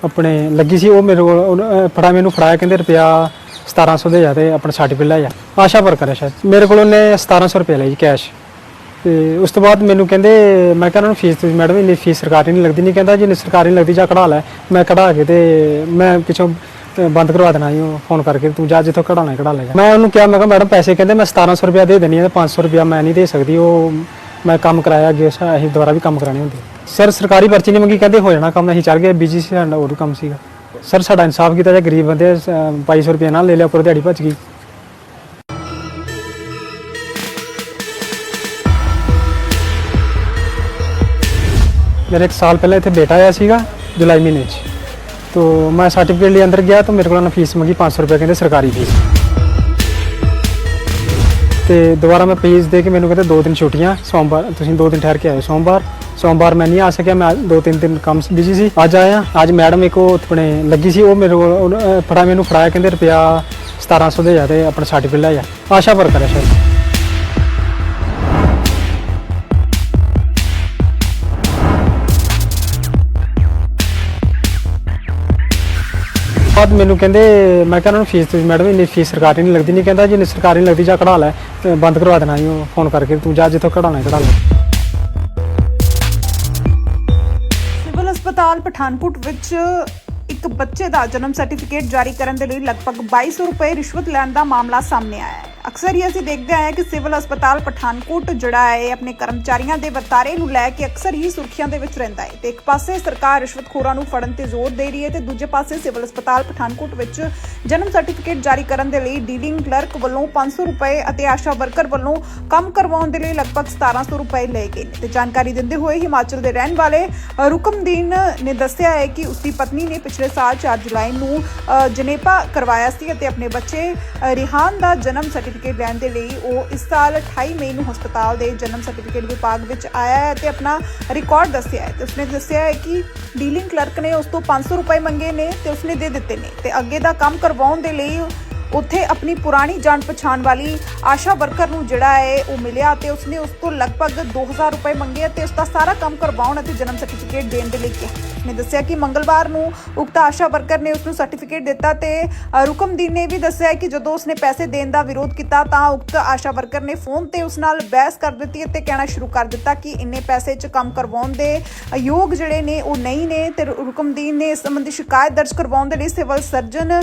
ਆਪਣੇ ਲੱਗੀ ਸੀ ਉਹ ਮੇਰੇ ਕੋਲ ਉਹਨੇ, ਅਹ, ਫੜਾ ਮੈਨੂੰ ਫੜਾਇਆ ਕਹਿੰਦੇ ਰੁਪਿਆ 1700 ਦੇ ਜਾ ਤੇ ਆਪਣਾ ਸਰਟੀਫਿਕੇਟ ਲੈ ਜਾ ਆਸ਼ਾ ਵਰਕਰ ਹੈ ਸ਼ਾਇਦ। ਮੇਰੇ ਕੋਲ ਉਹਨੇ 1700 ਰੁਪਏ ਲਈ ਕੈਸ਼ ਤੇ ਉਸ ਤੋਂ ਬਾਅਦ ਮੈਨੂੰ ਕਹਿੰਦੇ ਮੈਂ ਕਹਿੰਦਾ ਉਹਨਾਂ ਫੀਸ ਤੁਸੀਂ ਮੈਡਮ ਇੰਨੀ ਫੀਸ ਸਰਕਾਰੀ ਨਹੀਂ ਲੱਗਦੀ ਨਹੀਂ ਕਹਿੰਦਾ ਜੇ ਸਰਕਾਰੀ ਨਹੀਂ ਲੱਗਦੀ ਜਾਂ ਕਢਾ ਲੈ। ਮੈਂ ਕਢਾ ਕੇ ਤੇ ਮੈਂ ਪਿੱਛੋਂ ਅ, ਬੰਦ ਕਰਵਾ ਦੇਣਾ ਜੀ ਉਹ ਫੋਨ ਕਰਕੇ ਤੂੰ ਜਾ ਜਿੱਥੋਂ ਕਢਾਉਣਾ ਕਢਾ ਲੈ ਜਾ। ਮੈਂ ਉਹਨੂੰ ਕਿਹਾ ਮੈਂ ਕਿਹਾ ਮੈਡਮ ਪੈਸੇ ਕਹਿੰਦੇ ਮੈਂ 1700 ਰੁਪਇਆ ਦੇ ਦੇਣੀ ਹੈ ਤੇ 500 ਰੁਪਇਆ ਮੈਂ ਨਹੀਂ ਦੇ ਸਕਦੀ ਉਹ ਮੈਂ ਕੰਮ ਕਰਾਇਆ ਅੱਗੇ ਅਸੀਂ ਦੁਬਾਰਾ ਵੀ ਕੰਮ ਕਰਾਣੇ ਹੁੰਦੇ ਸਰ ਸਰਕਾਰੀ ਪਰਚੀ ਨਹੀਂ ਮੰਗੀ ਕਹਿੰਦੇ ਹੋ ਜਾਣਾ ਕੰਮ ਅਸੀਂ ਚੱਲ ਗਏ ਬਿਜ਼ੀ ਸੀ ਸਾਡਾ ਹੋਰ ਕੰਮ ਸੀਗਾ। ਸਰ ਸਾਡਾ ਇਨਸਾਫ ਕੀਤਾ ਜੇ ਗਰੀਬ ਬੰਦੇ ਅ, 2200 ਰੁਪਏ ਨਾਲ ਲੈ ਲਿਆ ਉੱਪਰ ਦਿਹਾੜੀ ਭੱਜ ਗਈ। ਮੇਰੇ ਇੱਕ ਸਾਲ ਪਹਿਲਾਂ ਇੱਥੇ ਬੇਟਾ ਆਇਆ ਸੀਗਾ ਜੁਲਾਈ ਮਹੀਨੇ 'ਚ। ਤੋ ਮੈਂ ਸਰਟੀਫਿਕੇਟ ਲਈ ਅੰਦਰ ਗਿਆ ਤਾਂ ਮੇਰੇ ਕੋਲ ਉਹਨਾਂ ਫੀਸ ਮੰਗੀ 500 ਰੁਪਏ ਕਹਿੰਦੇ ਸਰਕਾਰੀ ਫੀਸ ਤੇ ਦੁਬਾਰਾ ਮੈਂ ਫੀਸ ਦੇ ਕੇ ਮੈਨੂੰ ਕਹਿੰਦੇ ਦੋ ਦਿਨ ਛੁੱਟੀਆਂ ਸੋਮਵਾਰ ਤੁਸੀਂ ਦੋ ਦਿਨ ਠਹਿਰ ਕੇ ਆਇਓ ਸੋਮਵਾਰ। ਸੋਮਵਾਰ ਮੈਂ ਨਹੀਂ ਆ ਸਕਿਆ ਮੈਂ ਦੋ ਤਿੰਨ ਦਿਨ ਕੰਮ ਬਿਜ਼ੀ ਸੀ। ਅੱਜ ਆਇਆ ਅੱਜ ਮੈਡਮ ਇੱਕ ਉਹ ਆਪਣੇ ਲੱਗੀ ਸੀ ਉਹ ਮੇਰੇ ਕੋਲ ਉਹਨੇ, ਫੜਾ ਮੈਨੂੰ ਫੜਾਇਆ ਕਹਿੰਦੇ ਰੁਪਿਆ 1700 ਦੇ ਜਾ ਤੇ ਆਪਣਾ ਸਰਟੀਫਿਕੇਟ ਲੈ ਜਾ ਆਸ਼ਾ ਵਰਕਰ ਹੈ ਸ਼ਾਇਦ। ਬਾਅਦ ਮੈਨੂੰ ਕਹਿੰਦੇ, ਮੈਂ ਕਿਹਾ ਉਹਨਾਂ ਨੂੰ ਫੀਸ ਤੁਸੀਂ ਮੈਡਮ ਇੰਨੀ ਫੀਸ ਸਰਕਾਰੀ ਨਹੀਂ ਲੱਗਦੀ, ਨਹੀਂ ਕਹਿੰਦਾ ਜੇ ਸਰਕਾਰੀ ਨਹੀਂ ਲੱਗਦੀ, ਜਾ ਕਢਾ ਲੈ, ਤੇ ਬੰਦ ਕਰਵਾ ਦੇਣਾ ਜੀ, ਉਹ ਫੋਨ ਕਰਕੇ ਤੂੰ ਜਾ ਜਿੱਥੋਂ ਕਢਾਉਣਾ ਕਢਾ ਲੈ। ਸਿਵਲ ਹਸਪਤਾਲ ਪਠਾਨਕੋਟ ਵਿੱਚ ਇੱਕ ਬੱਚੇ ਦਾ ਜਨਮ ਸਰਟੀਫਿਕੇਟ ਜਾਰੀ ਕਰਨ ਦੇ ਲਈ ਲਗਭਗ 2200 ਰੁਪਏ ਰਿਸ਼ਵਤ ਲੈਣ ਦਾ ਮਾਮਲਾ ਸਾਹਮਣੇ ਆਇਆ ਹੈ। ਅਕਸਰ ਹੀ ਅਸੀਂ ਦੇਖਦੇ ਆਏ ਹਾਂ ਕਿ ਸਿਵਲ ਹਸਪਤਾਲ ਪਠਾਨਕੋਟ ਜਿਹੜਾ ਹੈ ਆਪਣੇ ਕਰਮਚਾਰੀਆਂ ਦੇ ਵਰਤਾਰੇ ਨੂੰ ਲੈ ਕੇ ਅਕਸਰ ਹੀ ਸੁਰਖੀਆਂ ਦੇ ਵਿੱਚ ਰਹਿੰਦਾ ਹੈ। ਤੇ ਇੱਕ ਪਾਸੇ ਸਰਕਾਰ ਰਿਸ਼ਵਤਖੋਰਾਂ ਨੂੰ ਫੜਨ ਤੇ ਜ਼ੋਰ ਦੇ ਰਹੀ ਹੈ ਤੇ ਦੂਜੇ ਪਾਸੇ ਸਿਵਲ ਹਸਪਤਾਲ ਪਠਾਨਕੋਟ ਵਿੱਚ ਜਨਮ ਸਰਟੀਫਿਕੇਟ ਜਾਰੀ ਕਰਨ ਦੇ ਲਈ ਡੀਲਿੰਗ ਕਲਰਕ ਵੱਲੋਂ 500 ਰੁਪਏ ਅਤੇ ਆਸ਼ਾ ਵਰਕਰ ਵੱਲੋਂ ਕੰਮ ਕਰਵਾਉਣ ਦੇ ਲਈ ਲਗਭਗ 1700 ਰੁਪਏ ਲਏ ਗਏ ਨੇ। ਤੇ ਜਾਣਕਾਰੀ ਦਿੰਦੇ ਹੋਏ ਹਿਮਾਚਲ ਦੇ ਰਹਿਣ ਵਾਲੇ ਰੁਕਮਦੀਨ ਨੇ ਦੱਸਿਆ ਹੈ ਕਿ ਉਸਦੀ ਪਤਨੀ ਨੇ ਪਿਛਲੇ ਸਾਲ 4 ਜੁਲਾਈ ਨੂੰ ਜਨੇਪਾ ਕਰਵਾਇਆ ਸੀ ਅਤੇ ਆਪਣੇ ਬੱਚੇ ਰਿਹਾਨ ਦਾ ਜਨਮ ਸਰਟੀਫਿਕੇਟ ਲੈਣ ਦੇ ਲਈ ਉਹ ਇਸ ਸਾਲ 28 ਮਈ ਨੂੰ ਹਸਪਤਾਲ ਦੇ ਜਨਮ ਸਰਟੀਫਿਕੇਟ ਵਿਭਾਗ ਵਿੱਚ ਆਇਆ ਹੈ ਤੇ ਆਪਣਾ ਰਿਕਾਰਡ ਦੱਸਿਆ ਹੈ। ਤੇ ਉਸਨੇ ਦੱਸਿਆ ਹੈ ਕਿ ਡੀਲਿੰਗ ਕਲਰਕ ਨੇ ਉਸ ਤੋਂ 500 ਰੁਪਏ ਮੰਗੇ ਨੇ ਤੇ ਉਸਨੇ ਦੇ ਦਿੱਤੇ ਨੇ। ਤੇ ਅੱਗੇ ਦਾ ਕੰਮ ਕਰਵਾਉਣ ਦੇ ਲਈ ਉੱਥੇ ਆਪਣੀ ਪੁਰਾਣੀ ਜਾਣ ਪਛਾਣ ਵਾਲੀ ਆਸ਼ਾ ਵਰਕਰ ਨੂੰ ਜਿਹੜਾ ਹੈ ਉਹ ਮਿਲਿਆ ਤੇ ਉਸਨੇ ਉਸ ਤੋਂ ਲਗਭਗ 2000 ਰੁਪਏ ਮੰਗੇ ਤੇ ਉਸ ਦਾ ਸਾਰਾ ਕੰਮ ਕਰਵਾਉਣ ਅਤੇ ਜਨਮ ਸਰਟੀਫਿਕੇਟ ਦੇਣ ਦੇ ਲਈ ਕਿਹਾ। ਉਸਨੇ ਦੱਸਿਆ ਕਿ ਮੰਗਲਵਾਰ ਨੂੰ ਉਕਤ ਆਸ਼ਾ ਵਰਕਰ ਨੇ ਉਸ ਨੂੰ ਸਰਟੀਫਿਕੇਟ ਦਿੱਤਾ ਤੇ ਰੁਕਮਦੀਨ ਨੇ ਵੀ ਦੱਸਿਆ ਕਿ ਜਦੋਂ ਉਸਨੇ ਪੈਸੇ ਦੇਣ ਦਾ ਵਿਰੋਧ ਕੀਤਾ ਤਾਂ ਉਕਤ ਆਸ਼ਾ ਵਰਕਰ ਨੇ ਫੋਨ ਤੇ ਉਸ ਨਾਲ ਬਹਿਸ ਕਰ ਦਿੱਤੀ ਅਤੇ ਕਹਿਣਾ ਸ਼ੁਰੂ ਕਰ ਦਿੱਤਾ ਕਿ ਇੰਨੇ ਪੈਸੇ 'ਚ ਕੰਮ ਕਰਵਾਉਣ ਦੇ ਯੋਗ ਜਿਹੜੇ ਨੇ ਉਹ ਨਹੀਂ ਨੇ ਤੇ ਰੁਕਮਦੀਨ ਨੇ ਇਸ ਸੰਬੰਧੀ ਸ਼ਿਕਾਇਤ ਦਰਜ ਕਰਵਾਉਣ ਦੇ ਲਈ ਸਿਵਲ ਸਰਜਨ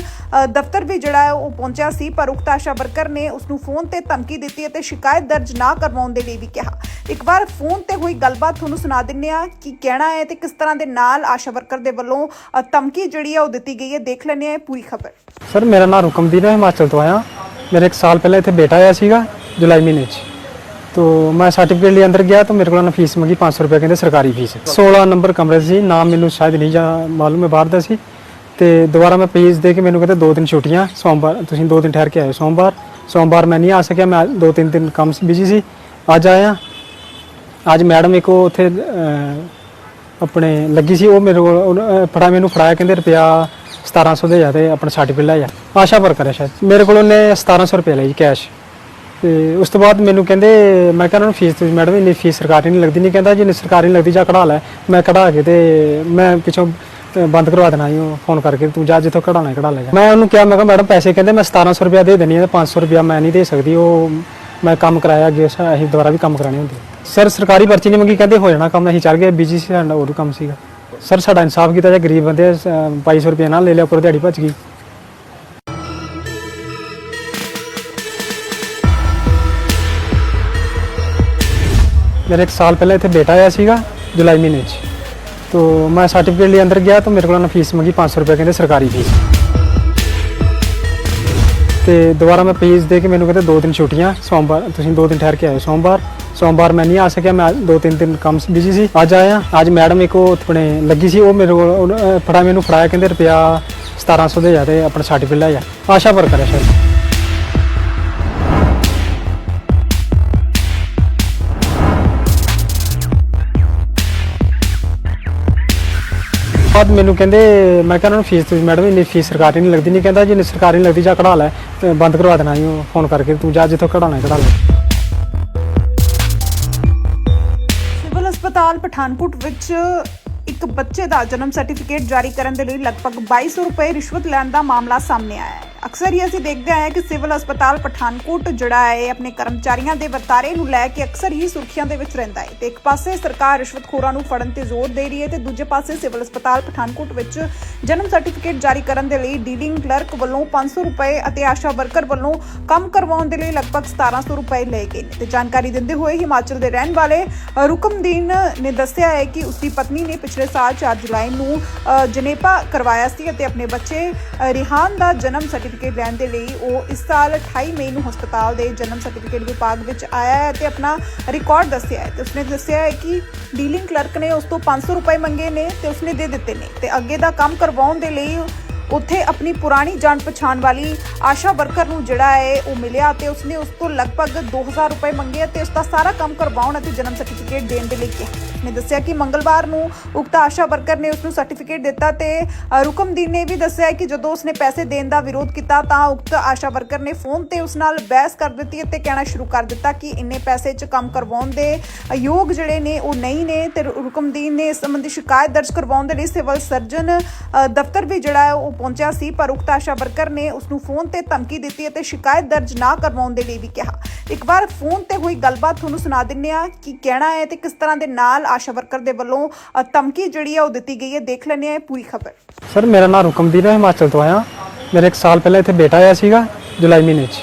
ਦਫ਼ਤਰ ਵੀ ਜਿਹੜਾ ਹੈ ਉਹ ਪਹੁੰਚਿਆ ਸੀ, ਪਰ ਉਕਤ ਆਸ਼ਾ ਵਰਕਰ ਨੇ ਉਸ ਨੂੰ ਫੋਨ ਤੇ ਧਮਕੀ ਦਿੱਤੀ ਅਤੇ ਸ਼ਿਕਾਇਤ ਦਰਜ ਨਾ ਕਰਵਾਉਣ ਦੇ ਲਈ ਵੀ ਕਿਹਾ। ਇੱਕ ਵਾਰ ਫੋਨ ਤੇ ਹੋਈ ਗੱਲਬਾਤ ਤੁਹਾਨੂੰ ਸੁਣਾ ਦਿੰਨੇ ਆ ਕਿ ਕਹਿਣਾ ਹੈ ਤੇ ਕਿਸ ਤਰ੍ਹਾਂ ਦੇ ਨਾਲ ਆਸ਼ਾ ਵਰਕਰ ਦੇ ਵੱਲੋਂ ਧਮਕੀ ਜਿਹੜੀ ਹੈ ਉਹ ਦਿੱਤੀ ਗਈ ਹੈ, ਦੇਖ ਲੈਂਦੇ ਆ ਪੂਰੀ ਖਬਰ। ਸਰ, ਮੇਰਾ ਨਾਮ ਰੁਕਮਦੀਨ ਹੈ, ਹਿਮਾਚਲ ਤੋਂ ਆਇਆ। ਮੇਰੇ ਇੱਕ ਸਾਲ ਪਹਿਲਾਂ ਇੱਥੇ ਬੇਟਾ ਆਇਆ ਸੀਗਾ, ਜੁਲਾਈ ਮਹੀਨੇ 'ਚ। ਤੋ ਮੈਂ ਸਰਟੀਫਿਕੇਟ ਲਈ ਅੰਦਰ ਗਿਆ ਤਾਂ ਮੇਰੇ ਕੋਲ ਉਹਨਾਂ ਫੀਸ ਮੰਗੀ 500 ਰੁਪਏ, ਕਹਿੰਦੇ ਸਰਕਾਰੀ ਫੀਸ। 16 ਨੰਬਰ ਕਮਰੇ ਸੀ, ਨਾਮ ਮੈਨੂੰ ਸ਼ਾਇਦ ਨਹੀਂ ਜਾਂ ਮਾਲੂਮ ਹੈ ਬਾਹਰ ਦਾ ਸੀ। ਤੇ ਦੁਬਾਰਾ ਮੈਂ ਫੀਸ ਦੇ ਕੇ ਮੈਨੂੰ ਕਹਿੰਦੇ ਦੋ ਦਿਨ ਛੁੱਟੀਆਂ ਸੋਮਵਾਰ ਤੁਸੀਂ ਦੋ ਦਿਨ ਠਹਿਰ ਕੇ ਆਇਓ ਸੋਮਵਾਰ। ਸੋਮਵਾਰ ਮੈਂ ਨਹੀਂ ਆ ਸਕਿਆ ਮੈਂ ਦੋ ਤਿੰਨ ਦਿਨ ਕੰਮ ਬਿਜ਼ੀ ਸੀ। ਅੱਜ ਆਇਆ। ਅੱਜ ਮੈਡਮ ਇੱਕ ਉਹ ਉੱਥੇ ਆਪਣੇ ਲੱਗੀ ਸੀ ਉਹ ਮੇਰੇ ਕੋਲ ਉਹਨੇ, ਅਹ, ਫੜਾ ਮੈਨੂੰ ਫੜਾਇਆ ਕਹਿੰਦੇ ਰੁਪਿਆ 1700 ਦੇ ਜਾ ਤੇ ਆਪਣਾ ਸਰਟੀਫਿਕੇਟ ਲੈ ਜਾ ਆਸ਼ਾ ਵਰਕਰ ਹੈ ਸ਼ਾਇਦ। ਮੇਰੇ ਕੋਲ ਉਹਨੇ 1700 ਰੁਪਏ ਲਈ ਕੈਸ਼ ਤੇ ਉਸ ਤੋਂ ਬਾਅਦ ਮੈਨੂੰ ਕਹਿੰਦੇ ਮੈਂ ਕਹਿੰਦਾ ਉਹਨਾਂ ਨੂੰ ਫੀਸ ਤੁਸੀਂ ਮੈਡਮ ਇੰਨੀ ਫੀਸ ਸਰਕਾਰੀ ਨਹੀਂ ਲੱਗਦੀ ਨਹੀਂ ਕਹਿੰਦਾ ਜੇ ਸਰਕਾਰੀ ਨਹੀਂ ਲੱਗਦੀ ਜਾ ਕਢਾ ਲੈ। ਮੈਂ ਕਢਾ ਕੇ ਤੇ ਮੈਂ ਪਿੱਛੋਂ ਅਹ, ਬੰਦ ਕਰਵਾ ਦੇਣਾ ਜੀ ਉਹ ਫੋਨ ਕਰਕੇ ਤੂੰ ਜਾ ਜਿੱਥੋਂ ਕਢਾਉਣਾ ਕਢਾ ਲੈ ਜਾ। ਮੈਂ ਉਹਨੂੰ ਕਿਹਾ ਮੈਂ ਕਿਹਾ ਮੈਡਮ ਪੈਸੇ ਕਹਿੰਦੇ ਮੈਂ 1700 ਰੁਪਇਆ ਦੇ ਦੇਣੀ ਹੈ ਤੇ 500 ਰੁਪਇਆ ਮੈਂ ਨਹੀਂ ਦੇ ਸਕਦੀ ਉਹ ਮੈਂ ਕੰਮ ਕਰਾਇਆ ਅੱਗੇ ਸ- ਅਸੀਂ ਦੁਬਾਰਾ ਵੀ ਕੰਮ ਕਰਾਣੇ ਹੁੰਦੇ ਸਰ ਸਰਕਾਰੀ ਪਰਚੀ ਨਹੀਂ ਮੰਗੀ ਕਹਿੰਦੇ ਹੋ ਜਾਣਾ ਕੰਮ ਅਸੀਂ ਚੱਲ ਗਏ ਬਿਜ਼ੀ ਸੀ ਸਾਡਾ ਹੋਰ ਕੰਮ ਸੀਗਾ। ਸਰ ਸਾਡਾ ਇਨਸਾਫ ਕੀਤਾ ਜੇ ਗਰੀਬ ਬੰਦੇ ਅ, 2200 ਰੁਪਏ ਨਾਲ ਲੈ ਲਿਆ ਉੱਪਰ ਦਿਹਾੜੀ ਭੱਜ ਗਈ। ਮੇਰੇ ਇੱਕ ਸਾਲ ਪਹਿਲਾਂ ਇੱਥੇ ਬੇਟਾ ਆਇਆ ਸੀਗਾ ਜੁਲਾਈ ਮਹੀਨੇ 'ਚ। ਤੋ ਮੈਂ ਸਰਟੀਫਿਕੇਟ ਲਈ ਅੰਦਰ ਗਿਆ ਤਾਂ ਮੇਰੇ ਕੋਲ ਉਹਨਾਂ ਫੀਸ ਮੰਗੀ 500 ਰੁਪਏ ਕਹਿੰਦੇ ਸਰਕਾਰੀ ਫੀਸ ਤੇ ਦੁਬਾਰਾ ਮੈਂ ਫੀਸ ਦੇ ਕੇ ਮੈਨੂੰ ਕਹਿੰਦੇ ਦੋ ਦਿਨ ਛੁੱਟੀਆਂ ਸੋਮਵਾਰ ਤੁਸੀਂ ਦੋ ਦਿਨ ਠਹਿਰ ਕੇ ਆਇਓ। ਸੋਮਵਾਰ ਸੋਮਵਾਰ ਮੈਂ ਨਹੀਂ ਆ ਸਕਿਆ ਮੈਂ ਦੋ ਤਿੰਨ ਦਿਨ ਕੰਮ ਬਿਜ਼ੀ ਸੀ। ਅੱਜ ਆਇਆ ਅੱਜ ਮੈਡਮ ਇੱਕ ਉਹ ਆਪਣੇ ਲੱਗੀ ਸੀ ਉਹ ਮੇਰੇ ਕੋਲ ਉਹਨੇ, ਫੜਾ ਮੈਨੂੰ ਫੜਾਇਆ ਕਹਿੰਦੇ ਰੁਪਿਆ 1700 ਦੇ ਜਾ ਤੇ ਆਪਣਾ ਸਰਟੀਫਿਕੇਟ ਲੈ ਜਾ ਆਸ਼ਾ ਵਰਕਰ ਹੈ ਸ਼ਾਇਦ। ਬਾਅਦ ਮੈਨੂੰ ਕਹਿੰਦੇ, ਮੈਂ ਕਿਹਾ ਉਹਨਾਂ ਨੂੰ ਫੀਸ ਤੁਸੀਂ ਮੈਡਮ ਇੰਨੀ ਫੀਸ ਸਰਕਾਰੀ ਨਹੀਂ ਲੱਗਦੀ, ਨਹੀਂ ਕਹਿੰਦਾ ਜੇ ਸਰਕਾਰੀ ਨਹੀਂ ਲੱਗਦੀ, ਜਾ ਕਢਾ ਲੈ, ਤੇ ਬੰਦ ਕਰਵਾ ਦੇਣਾ ਜੀ, ਉਹ ਫੋਨ ਕਰਕੇ, ਤੂੰ ਜਾ ਜਿੱਥੋਂ ਕਢਾਉਣਾ ਕਢਾ ਲੈ। ਸਿਵਲ ਹਸਪਤਾਲ ਪਠਾਨਕੋਟ ਵਿੱਚ ਇੱਕ ਬੱਚੇ ਦਾ ਜਨਮ ਸਰਟੀਫਿਕੇਟ ਜਾਰੀ ਕਰਨ ਦੇ ਲਈ ਲਗਭਗ 2200 ਰੁਪਏ ਰਿਸ਼ਵਤ ਲੈਣ ਦਾ ਮਾਮਲਾ ਸਾਹਮਣੇ ਆਇਆ ਹੈ। ਅਕਸਰ ਹੀ ਅਸੀਂ ਦੇਖਦੇ ਆਏ ਹਾਂ ਕਿ ਸਿਵਲ ਹਸਪਤਾਲ ਪਠਾਨਕੋਟ, ਜਿਹੜਾ ਹੈ ਆਪਣੇ ਕਰਮਚਾਰੀਆਂ ਦੇ ਵਰਤਾਰੇ ਨੂੰ ਲੈ ਕੇ ਅਕਸਰ ਹੀ ਸੁਰਖੀਆਂ ਦੇ ਵਿੱਚ ਰਹਿੰਦਾ ਹੈ। ਤੇ ਇੱਕ ਪਾਸੇ ਸਰਕਾਰ ਰਿਸ਼ਵਤਖੋਰਾਂ ਨੂੰ ਫੜਨ ਤੇ ਜ਼ੋਰ ਦੇ ਰਹੀ ਹੈ ਤੇ ਦੂਜੇ ਪਾਸੇ ਸਿਵਲ ਹਸਪਤਾਲ ਪਠਾਨਕੋਟ ਵਿੱਚ ਜਨਮ ਸਰਟੀਫਿਕੇਟ ਜਾਰੀ ਕਰਨ ਦੇ ਲਈ ਡੀਲਿੰਗ ਕਲਰਕ ਵੱਲੋਂ 500 ਰੁਪਏ ਅਤੇ ਆਸ਼ਾ ਵਰਕਰ ਵੱਲੋਂ ਕੰਮ ਕਰਵਾਉਣ ਦੇ ਲਈ ਲਗਭਗ 1700 ਰੁਪਏ ਲਏ ਗਏ ਨੇ। ਤੇ ਜਾਣਕਾਰੀ ਦਿੰਦੇ ਹੋਏ ਹਿਮਾਚਲ ਦੇ ਰਹਿਣ ਵਾਲੇ ਰੁਕਮਦੀਨ ਨੇ ਦੱਸਿਆ ਹੈ ਕਿ ਉਸਦੀ ਪਤਨੀ ਨੇ ਪਿਛਲੇ ਸਾਲ 4 ਜੁਲਾਈ ਨੂੰ ਜਨੇਪਾ ਕਰਵਾਇਆ ਸੀ ਅਤੇ ਆਪਣੇ ਬੱਚੇ ਰਿਹਾਨ ਦਾ ਜਨਮ ਸਰਟੀਫਿਕੇਟ ਲੈਣ ਦੇ ਲਈ ਉਹ ਇਸ ਸਾਲ 28 ਮਈ ਨੂੰ ਹਸਪਤਾਲ ਦੇ ਜਨਮ ਸਰਟੀਫਿਕੇਟ ਵਿਭਾਗ ਵਿੱਚ ਆਇਆ ਹੈ ਤੇ ਆਪਣਾ ਰਿਕਾਰਡ ਦੱਸਿਆ ਹੈ। ਤੇ ਉਸਨੇ ਦੱਸਿਆ ਹੈ ਕਿ ਡੀਲਿੰਗ ਕਲਰਕ ਨੇ ਉਸ ਤੋਂ 500 ਰੁਪਏ ਮੰਗੇ ਨੇ ਤੇ ਉਸਨੇ ਦੇ ਦਿੱਤੇ ਨੇ। ਤੇ ਅੱਗੇ ਦਾ ਕੰਮ ਕਰਵਾਉਣ ਦੇ ਲਈ ਉੱਥੇ ਆਪਣੀ ਪੁਰਾਣੀ ਜਾਣ ਪਛਾਣ ਵਾਲੀ ਆਸ਼ਾ ਵਰਕਰ ਨੂੰ ਜਿਹੜਾ ਹੈ ਉਹ ਮਿਲਿਆ ਤੇ ਉਸਨੇ ਉਸ ਤੋਂ ਲਗਭਗ 2000 ਰੁਪਏ ਮੰਗੇ ਤੇ ਉਸ ਦਾ ਸਾਰਾ ਕੰਮ ਕਰਵਾਉਣ ਅਤੇ ਜਨਮ ਸਰਟੀਫਿਕੇਟ ਦੇਣ ਦੇ ਲਈ ਕਿਹਾ। ਨੇ ਦੱਸਿਆ ਕਿ ਮੰਗਲਵਾਰ ਨੂੰ ਉਕਤ ਆਸ਼ਾ ਵਰਕਰ ਨੇ ਉਸ ਨੂੰ ਸਰਟੀਫਿਕੇਟ ਦਿੱਤਾ ਤੇ ਰੁਕਮਦੀਨ ਨੇ ਵੀ ਦੱਸਿਆ ਕਿ ਜਦੋਂ ਉਸਨੇ ਪੈਸੇ ਦੇਣ ਦਾ ਵਿਰੋਧ ਕੀਤਾ ਤਾਂ ਉਕਤ ਆਸ਼ਾ ਵਰਕਰ ਨੇ ਫੋਨ ਤੇ ਉਸ ਨਾਲ ਬਹਿਸ ਕਰ ਦਿੱਤੀ ਅਤੇ ਕਹਿਣਾ ਸ਼ੁਰੂ ਕਰ ਦਿੱਤਾ ਕਿ ਇੰਨੇ ਪੈਸੇ 'ਚ ਕੰਮ ਕਰਵਾਉਣ ਦੇ ਯੋਗ ਜਿਹੜੇ ਨੇ ਉਹ ਨਹੀਂ ਨੇ ਤੇ ਰੁਕਮਦੀਨ ਨੇ ਇਸ ਸੰਬੰਧੀ ਸ਼ਿਕਾਇਤ ਦਰਜ ਕਰਵਾਉਣ ਦੇ ਲਈ ਸਿਵਲ ਸਰਜਨ ਦਫ਼ਤਰ ਵੀ ਜਿਹੜਾ ਹੈ ਉਹ ਪਹੁੰਚਿਆ ਸੀ, ਪਰ ਉਕਤ ਆਸ਼ਾ ਵਰਕਰ ਨੇ ਉਸ ਨੂੰ ਫੋਨ ਤੇ ਧਮਕੀ ਦਿੱਤੀ ਅਤੇ ਸ਼ਿਕਾਇਤ ਦਰਜ ਨਾ ਕਰਵਾਉਣ ਦੇ ਲਈ ਵੀ ਕਿਹਾ। ਇੱਕ ਵਾਰ ਫੋਨ ਤੇ ਹੋਈ ਗੱਲਬਾਤ ਤੁਹਾਨੂੰ ਸੁਣਾ ਦਿੰਨੇ ਆ ਕਿ ਕਹਿਣਾ ਹੈ ਤੇ ਕਿਸ ਤਰ੍ਹਾਂ ਦੇ ਨਾਲ ਆਸ਼ਾ ਵਰਕਰ ਦੇ ਵੱਲੋਂ ਧਮਕੀ ਜਿਹੜੀ ਹੈ ਉਹ ਦਿੱਤੀ ਗਈ ਹੈ, ਦੇਖ ਲੈਂਦੇ ਆ ਪੂਰੀ ਖਬਰ। ਸਰ, ਮੇਰਾ ਨਾਮ ਰੁਕਮਦੀਨ ਹੈ, ਹਿਮਾਚਲ ਤੋਂ ਆਇਆ। ਮੇਰੇ ਇੱਕ ਸਾਲ ਪਹਿਲਾਂ ਇੱਥੇ ਬੇਟਾ ਆਇਆ ਸੀਗਾ, ਜੁਲਾਈ ਮਹੀਨੇ 'ਚ।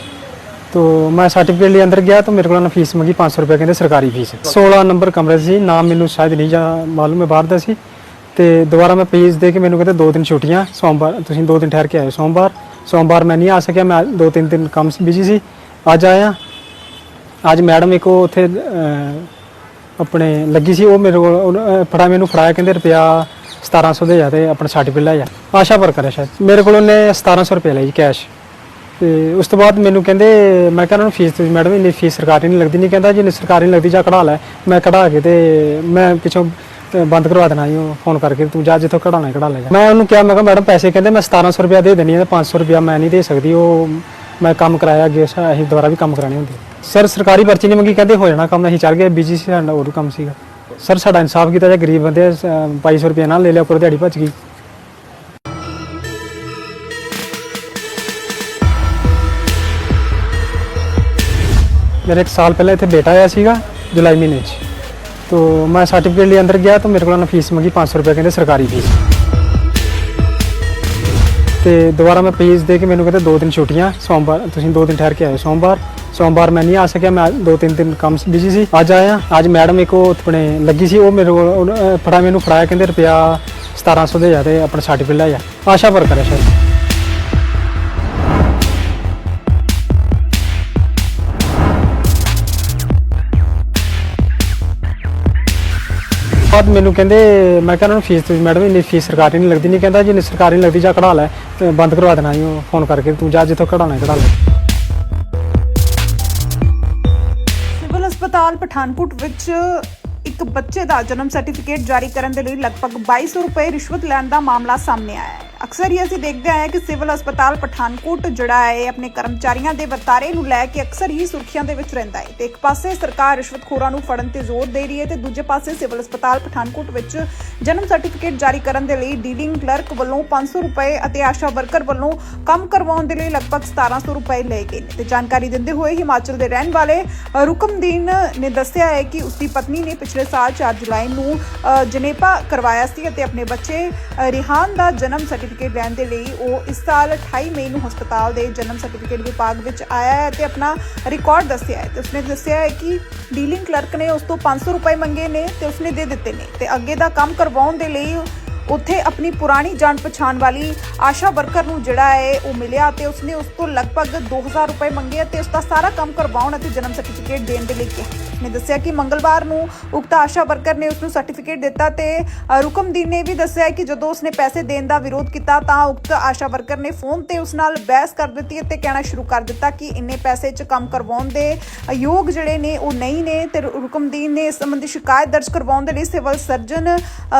ਤੋ ਮੈਂ ਸਰਟੀਫਿਕੇਟ ਲਈ ਅੰਦਰ ਗਿਆ ਤਾਂ ਮੇਰੇ ਕੋਲ ਉਹਨਾਂ ਫੀਸ ਮੰਗੀ 500 ਰੁਪਏ, ਕਹਿੰਦੇ ਸਰਕਾਰੀ ਫੀਸ 16 ਨੰਬਰ ਕਮਰੇ ਸੀ, ਨਾਮ ਮੈਨੂੰ ਸ਼ਾਇਦ ਨਹੀਂ ਜਾਂ ਮਾਲੂਮ ਹੈ ਬਾਹਰ ਦਾ ਸੀ। ਤੇ ਦੁਬਾਰਾ ਮੈਂ ਪੇਜ ਦੇ ਕੇ ਮੈਨੂੰ ਕਹਿੰਦੇ ਦੋ ਦਿਨ ਛੁੱਟੀਆਂ ਸੋਮਵਾਰ ਤੁਸੀਂ ਦੋ ਦਿਨ ਠਹਿਰ ਕੇ ਆਏ ਸੋਮਵਾਰ। ਸੋਮਵਾਰ ਮੈਂ ਨਹੀਂ ਆ ਸਕਿਆ ਮੈਂ ਦੋ ਤਿੰਨ ਦਿਨ ਕੰਮ ਸੀ ਬਿਜ਼ੀ ਸੀ। ਅੱਜ ਆਇਆ। ਅੱਜ ਮੈਡਮ ਇੱਕ ਉਹ ਉੱਥੇ ਆਪਣੇ ਲੱਗੀ ਸੀ ਉਹ ਮੇਰੇ ਕੋਲ ਉਹਨੇ, ਅਹ, ਫੜਾ ਮੈਨੂੰ ਫੜਾਇਆ ਕਹਿੰਦੇ ਰੁਪਿਆ 1700 ਦੇ ਜਾ ਤੇ ਆਪਣਾ ਸਰਟੀਫਿਕੇਟ ਲੈ ਜਾ। ਆਸ਼ਾ ਵਰਕਰ ਹੈ ਸ਼ਾਇਦ। ਮੇਰੇ ਕੋਲ ਉਹਨੇ 1700 ਰੁਪਏ ਲਈ ਕੈਸ਼ ਤੇ ਉਸ ਤੋਂ ਬਾਅਦ ਮੈਨੂੰ ਕਹਿੰਦੇ ਮੈਂ ਕਹਿੰਦਾ ਨੂੰ ਫੀਸ ਤੁਸੀਂ ਮੈਡਮ ਇੰਨੀ ਫੀਸ ਸਰਕਾਰੀ ਨਹੀਂ ਲੱਗਦੀ ਨਹੀਂ ਕਹਿੰਦਾ ਜੇ ਸਰਕਾਰੀ ਨਹੀਂ ਲੱਗਦੀ ਜਾ ਕਢਾ ਲੈ। ਮੈਂ ਕਢਾ ਕੇ ਤੇ ਮੈਂ ਪਿੱਛੋਂ ਅਹ, ਬੰਦ ਕਰਵਾ ਦੇਣਾ ਜੀ ਉਹ ਫੋਨ ਕਰਕੇ ਤੂੰ ਜਾ ਜਿੱਥੋਂ ਕਢਾਉਣਾ ਕਢਾ ਲੈ ਜਾ। ਮੈਂ ਉਹਨੂੰ ਕਿਹਾ ਮੈਂ ਕਿਹਾ ਮੈਡਮ ਪੈਸੇ ਕਹਿੰਦੇ ਮੈਂ 1700 ਰੁਪਏ ਦੇ ਦੇਣੀ ਹੈ ਤੇ 500 ਰੁਪਏ ਮੈਂ ਨਹੀਂ ਦੇ ਸਕਦੀ ਉਹ ਮੈਂ ਕੰਮ ਕਰਾਇਆ ਅੱਗੇ ਸ- ਅਸੀਂ ਦੁਬਾਰਾ ਵੀ ਕੰਮ ਕਰਾਣੇ ਹੁੰਦੇ। ਸਰ ਸਰਕਾਰੀ ਪਰਚੀ ਨਹੀਂ ਮੰਗੀ ਕਹਿੰਦੇ ਹੋ ਜਾਣਾ ਕੰਮ ਅਸੀਂ ਚੱਲ ਗਏ ਬਿਜ਼ੀ ਸੀ ਸਾਡਾ ਹੋਰ ਕੰਮ ਸੀਗਾ। ਸਰ ਸਾਡਾ ਇਨਸਾਫ ਕੀਤਾ ਜੇ ਗਰੀਬ ਬੰਦੇ ਆ, ਸ- 2200 ਰੁਪਏ ਨਾਲ ਲੈ ਲਿਆ ਉੱਪਰ ਦਿਹਾੜੀ ਭੱਜ ਗਈ। ਮੇਰੇ ਇੱਕ ਸਾਲ ਪਹਿਲਾਂ ਇੱਥੇ ਬੇਟਾ ਆਇਆ ਸੀਗਾ ਜੁਲਾਈ ਮਹੀਨੇ 'ਚ। ਤੋ ਮੈਂ ਸਰਟੀਫਿਕੇਟ ਲਈ ਅੰਦਰ ਗਿਆ ਤਾਂ ਮੇਰੇ ਕੋਲ ਉਹਨਾਂ ਫੀਸ ਮੰਗੀ 500 ਰੁਪਏ ਕਹਿੰਦੇ ਸਰਕਾਰੀ ਫੀਸ ਤੇ ਦੁਬਾਰਾ ਮੈਂ ਪੇਜ ਦੇ ਕੇ ਮੈਨੂੰ ਕਹਿੰਦੇ ਦੋ ਦਿਨ ਛੁੱਟੀਆਂ ਸੋਮਵਾਰ ਤੁਸੀਂ ਦੋ ਦਿਨ ਠਹਿਰ ਕੇ ਆਇਓ। ਸੋਮਵਾਰ ਸੋਮਵਾਰ ਮੈਂ ਨਹੀਂ ਆ ਸਕਿਆ ਮੈਂ ਦੋ ਤਿੰਨ ਦਿਨ ਕੰਮ ਬਿਜ਼ੀ ਸੀ। ਅੱਜ ਆਇਆ ਅੱਜ ਮੈਡਮ ਇੱਕ ਉਹ ਆਪਣੇ ਲੱਗੀ ਸੀ ਉਹ ਮੇਰੇ ਕੋਲ ਉਹਨੇ, ਫੜਾ ਮੈਨੂੰ ਫੜਾਇਆ ਕਹਿੰਦੇ ਰੁਪਿਆ 1700 ਦੇ ਜਾ ਤੇ ਆਪਣਾ ਸਰਟੀਫਿਕੇਟ ਲੈ ਜਾ ਆਸ਼ਾ ਵਰਕਰ ਹੈ ਸ਼ਾਇਦ। ਬਾਅਦ ਮੈਨੂੰ ਕਹਿੰਦੇ, ਮੈਂ ਕਹਿੰਦਾ ਨੂੰ ਫੀਸ ਤੁਸੀਂ ਮੈਡਮ ਇੰਨੀ ਫੀਸ ਸਰਕਾਰੀ ਨਹੀਂ ਲੱਗਦੀ, ਨਹੀਂ ਕਹਿੰਦਾ ਜੇ ਸਰਕਾਰੀ ਨਹੀਂ ਲੱਗਦੀ ਜਾ ਕਢਾ ਲੈ, ਤੇ ਬੰਦ ਕਰਵਾ ਦੇਣਾ ਜੀ ਉਹ ਫੋਨ ਕਰਕੇ, ਤੂੰ ਜਾ ਜਿੱਥੋਂ ਕਢਾਉਣਾ ਕਢਾ ਲੈ। ਸਿਵਲ ਹਸਪਤਾਲ ਪਠਾਨਕੋਟ ਵਿੱਚ ਇੱਕ ਬੱਚੇ ਦਾ ਜਨਮ ਸਰਟੀਫਿਕੇਟ ਜਾਰੀ ਕਰਨ ਦੇ ਲਈ ਲਗਭਗ 2200 ਰੁਪਏ ਰਿਸ਼ਵਤ ਲੈਣ ਦਾ ਮਾਮਲਾ ਸਾਹਮਣੇ ਆਇਆ ਹੈ। ਅਕਸਰ ਹੀ ਅਸੀਂ ਦੇਖਦੇ ਆਏ ਹਾਂ ਕਿ ਸਿਵਲ ਹਸਪਤਾਲ ਪਠਾਨਕੋਟ, ਜਿਹੜਾ ਹੈ ਆਪਣੇ ਕਰਮਚਾਰੀਆਂ ਦੇ ਵਰਤਾਰੇ ਨੂੰ ਲੈ ਕੇ ਅਕਸਰ ਹੀ ਸੁਰਖੀਆਂ ਦੇ ਵਿੱਚ ਰਹਿੰਦਾ ਹੈ। ਤੇ ਇੱਕ ਪਾਸੇ ਸਰਕਾਰ ਰਿਸ਼ਵਤਖੋਰਾਂ ਨੂੰ ਫੜਨ ਤੇ ਜ਼ੋਰ ਦੇ ਰਹੀ ਹੈ ਤੇ ਦੂਜੇ ਪਾਸੇ ਸਿਵਲ ਹਸਪਤਾਲ ਪਠਾਨਕੋਟ ਵਿੱਚ ਜਨਮ ਸਰਟੀਫਿਕੇਟ ਜਾਰੀ ਕਰਨ ਦੇ ਲਈ ਡੀਲਿੰਗ ਕਲਰਕ ਵੱਲੋਂ 500 ਰੁਪਏ ਅਤੇ ਆਸ਼ਾ ਵਰਕਰ ਵੱਲੋਂ ਕੰਮ ਕਰਵਾਉਣ ਦੇ ਲਈ ਲਗਭਗ 1700 ਰੁਪਏ ਲਏ ਗਏ ਨੇ। ਤੇ ਜਾਣਕਾਰੀ ਦਿੰਦੇ ਹੋਏ ਹਿਮਾਚਲ ਦੇ ਰਹਿਣ ਵਾਲੇ ਰੁਕਮਦੀਨ ਨੇ ਦੱਸਿਆ ਹੈ ਕਿ ਉਸਦੀ ਪਤਨੀ ਨੇ ਪਿਛਲੇ ਸਾਲ 4 ਜੁਲਾਈ ਨੂੰ ਜਨੇਪਾ ਕਰਵਾਇਆ ਸੀ ਅਤੇ ਆਪਣੇ ਬੱਚੇ ਰਿਹਾਨ ਦਾ ਜਨਮ ਸਰਟੀਫਿਕੇਟ ਸਰਟੀਫਿਕੇਟ ਲੈਣ ਦੇ ਲਈ ਉਹ ਇਸ ਸਾਲ 28 ਮਈ ਨੂੰ ਹਸਪਤਾਲ ਦੇ ਜਨਮ ਸਰਟੀਫਿਕੇਟ ਵਿਭਾਗ ਵਿੱਚ ਆਇਆ ਹੈ ਤੇ ਆਪਣਾ ਰਿਕਾਰਡ ਦੱਸਿਆ ਹੈ ਤੇ ਉਸਨੇ ਦੱਸਿਆ ਹੈ ਕਿ ਡੀਲਿੰਗ ਕਲਰਕ ਨੇ ਉਸ ਤੋਂ 500 ਰੁਪਏ ਮੰਗੇ ਨੇ ਤੇ ਉਸਨੇ ਦੇ ਦਿੱਤੇ ਨੇ ਤੇ ਅੱਗੇ ਦਾ ਕੰਮ ਕਰਵਾਉਣ ਦੇ ਲਈ ਉੱਥੇ ਆਪਣੀ ਪੁਰਾਣੀ ਜਾਣ ਪਛਾਣ ਵਾਲੀ ਆਸ਼ਾ ਵਰਕਰ ਨੂੰ ਜਿਹੜਾ ਹੈ ਉਹ ਮਿਲਿਆ ਤੇ ਉਸਨੇ ਉਸ ਤੋਂ ਲਗਭਗ 2000 ਰੁਪਏ ਮੰਗੇ ਤੇ ਉਸ ਦਾ ਸਾਰਾ ਕੰਮ ਕਰਵਾਉਣ ਅਤੇ ਜਨਮ ਸਰਟੀਫਿਕੇਟ ਦੇਣ ਦੇ ਲਈ ਕਿਹਾ। ਨੇ ਦੱਸਿਆ ਕਿ ਮੰਗਲਵਾਰ ਨੂੰ ਉਕਤ ਆਸ਼ਾ ਵਰਕਰ ਨੇ ਉਸ ਨੂੰ ਸਰਟੀਫਿਕੇਟ ਦਿੱਤਾ ਤੇ ਰੁਕਮਦੀਨ ਨੇ ਵੀ ਦੱਸਿਆ ਕਿ ਜਦੋਂ ਉਸਨੇ ਪੈਸੇ ਦੇਣ ਦਾ ਵਿਰੋਧ ਕੀਤਾ ਤਾਂ ਉਕਤ ਆਸ਼ਾ ਵਰਕਰ ਨੇ ਫੋਨ ਤੇ ਉਸ ਨਾਲ ਬਹਿਸ ਕਰ ਦਿੱਤੀ ਅਤੇ ਕਹਿਣਾ ਸ਼ੁਰੂ ਕਰ ਦਿੱਤਾ ਕਿ ਇੰਨੇ ਪੈਸੇ 'ਚ ਕੰਮ ਕਰਵਾਉਣ ਦੇ ਯੋਗ ਜਿਹੜੇ ਨੇ ਉਹ ਨਹੀਂ ਨੇ ਤੇ ਰੁਕਮਦੀਨ ਨੇ ਇਸ ਸੰਬੰਧੀ ਸ਼ਿਕਾਇਤ ਦਰਜ ਕਰਵਾਉਣ ਦੇ ਲਈ ਸਿਵਲ ਸਰਜਨ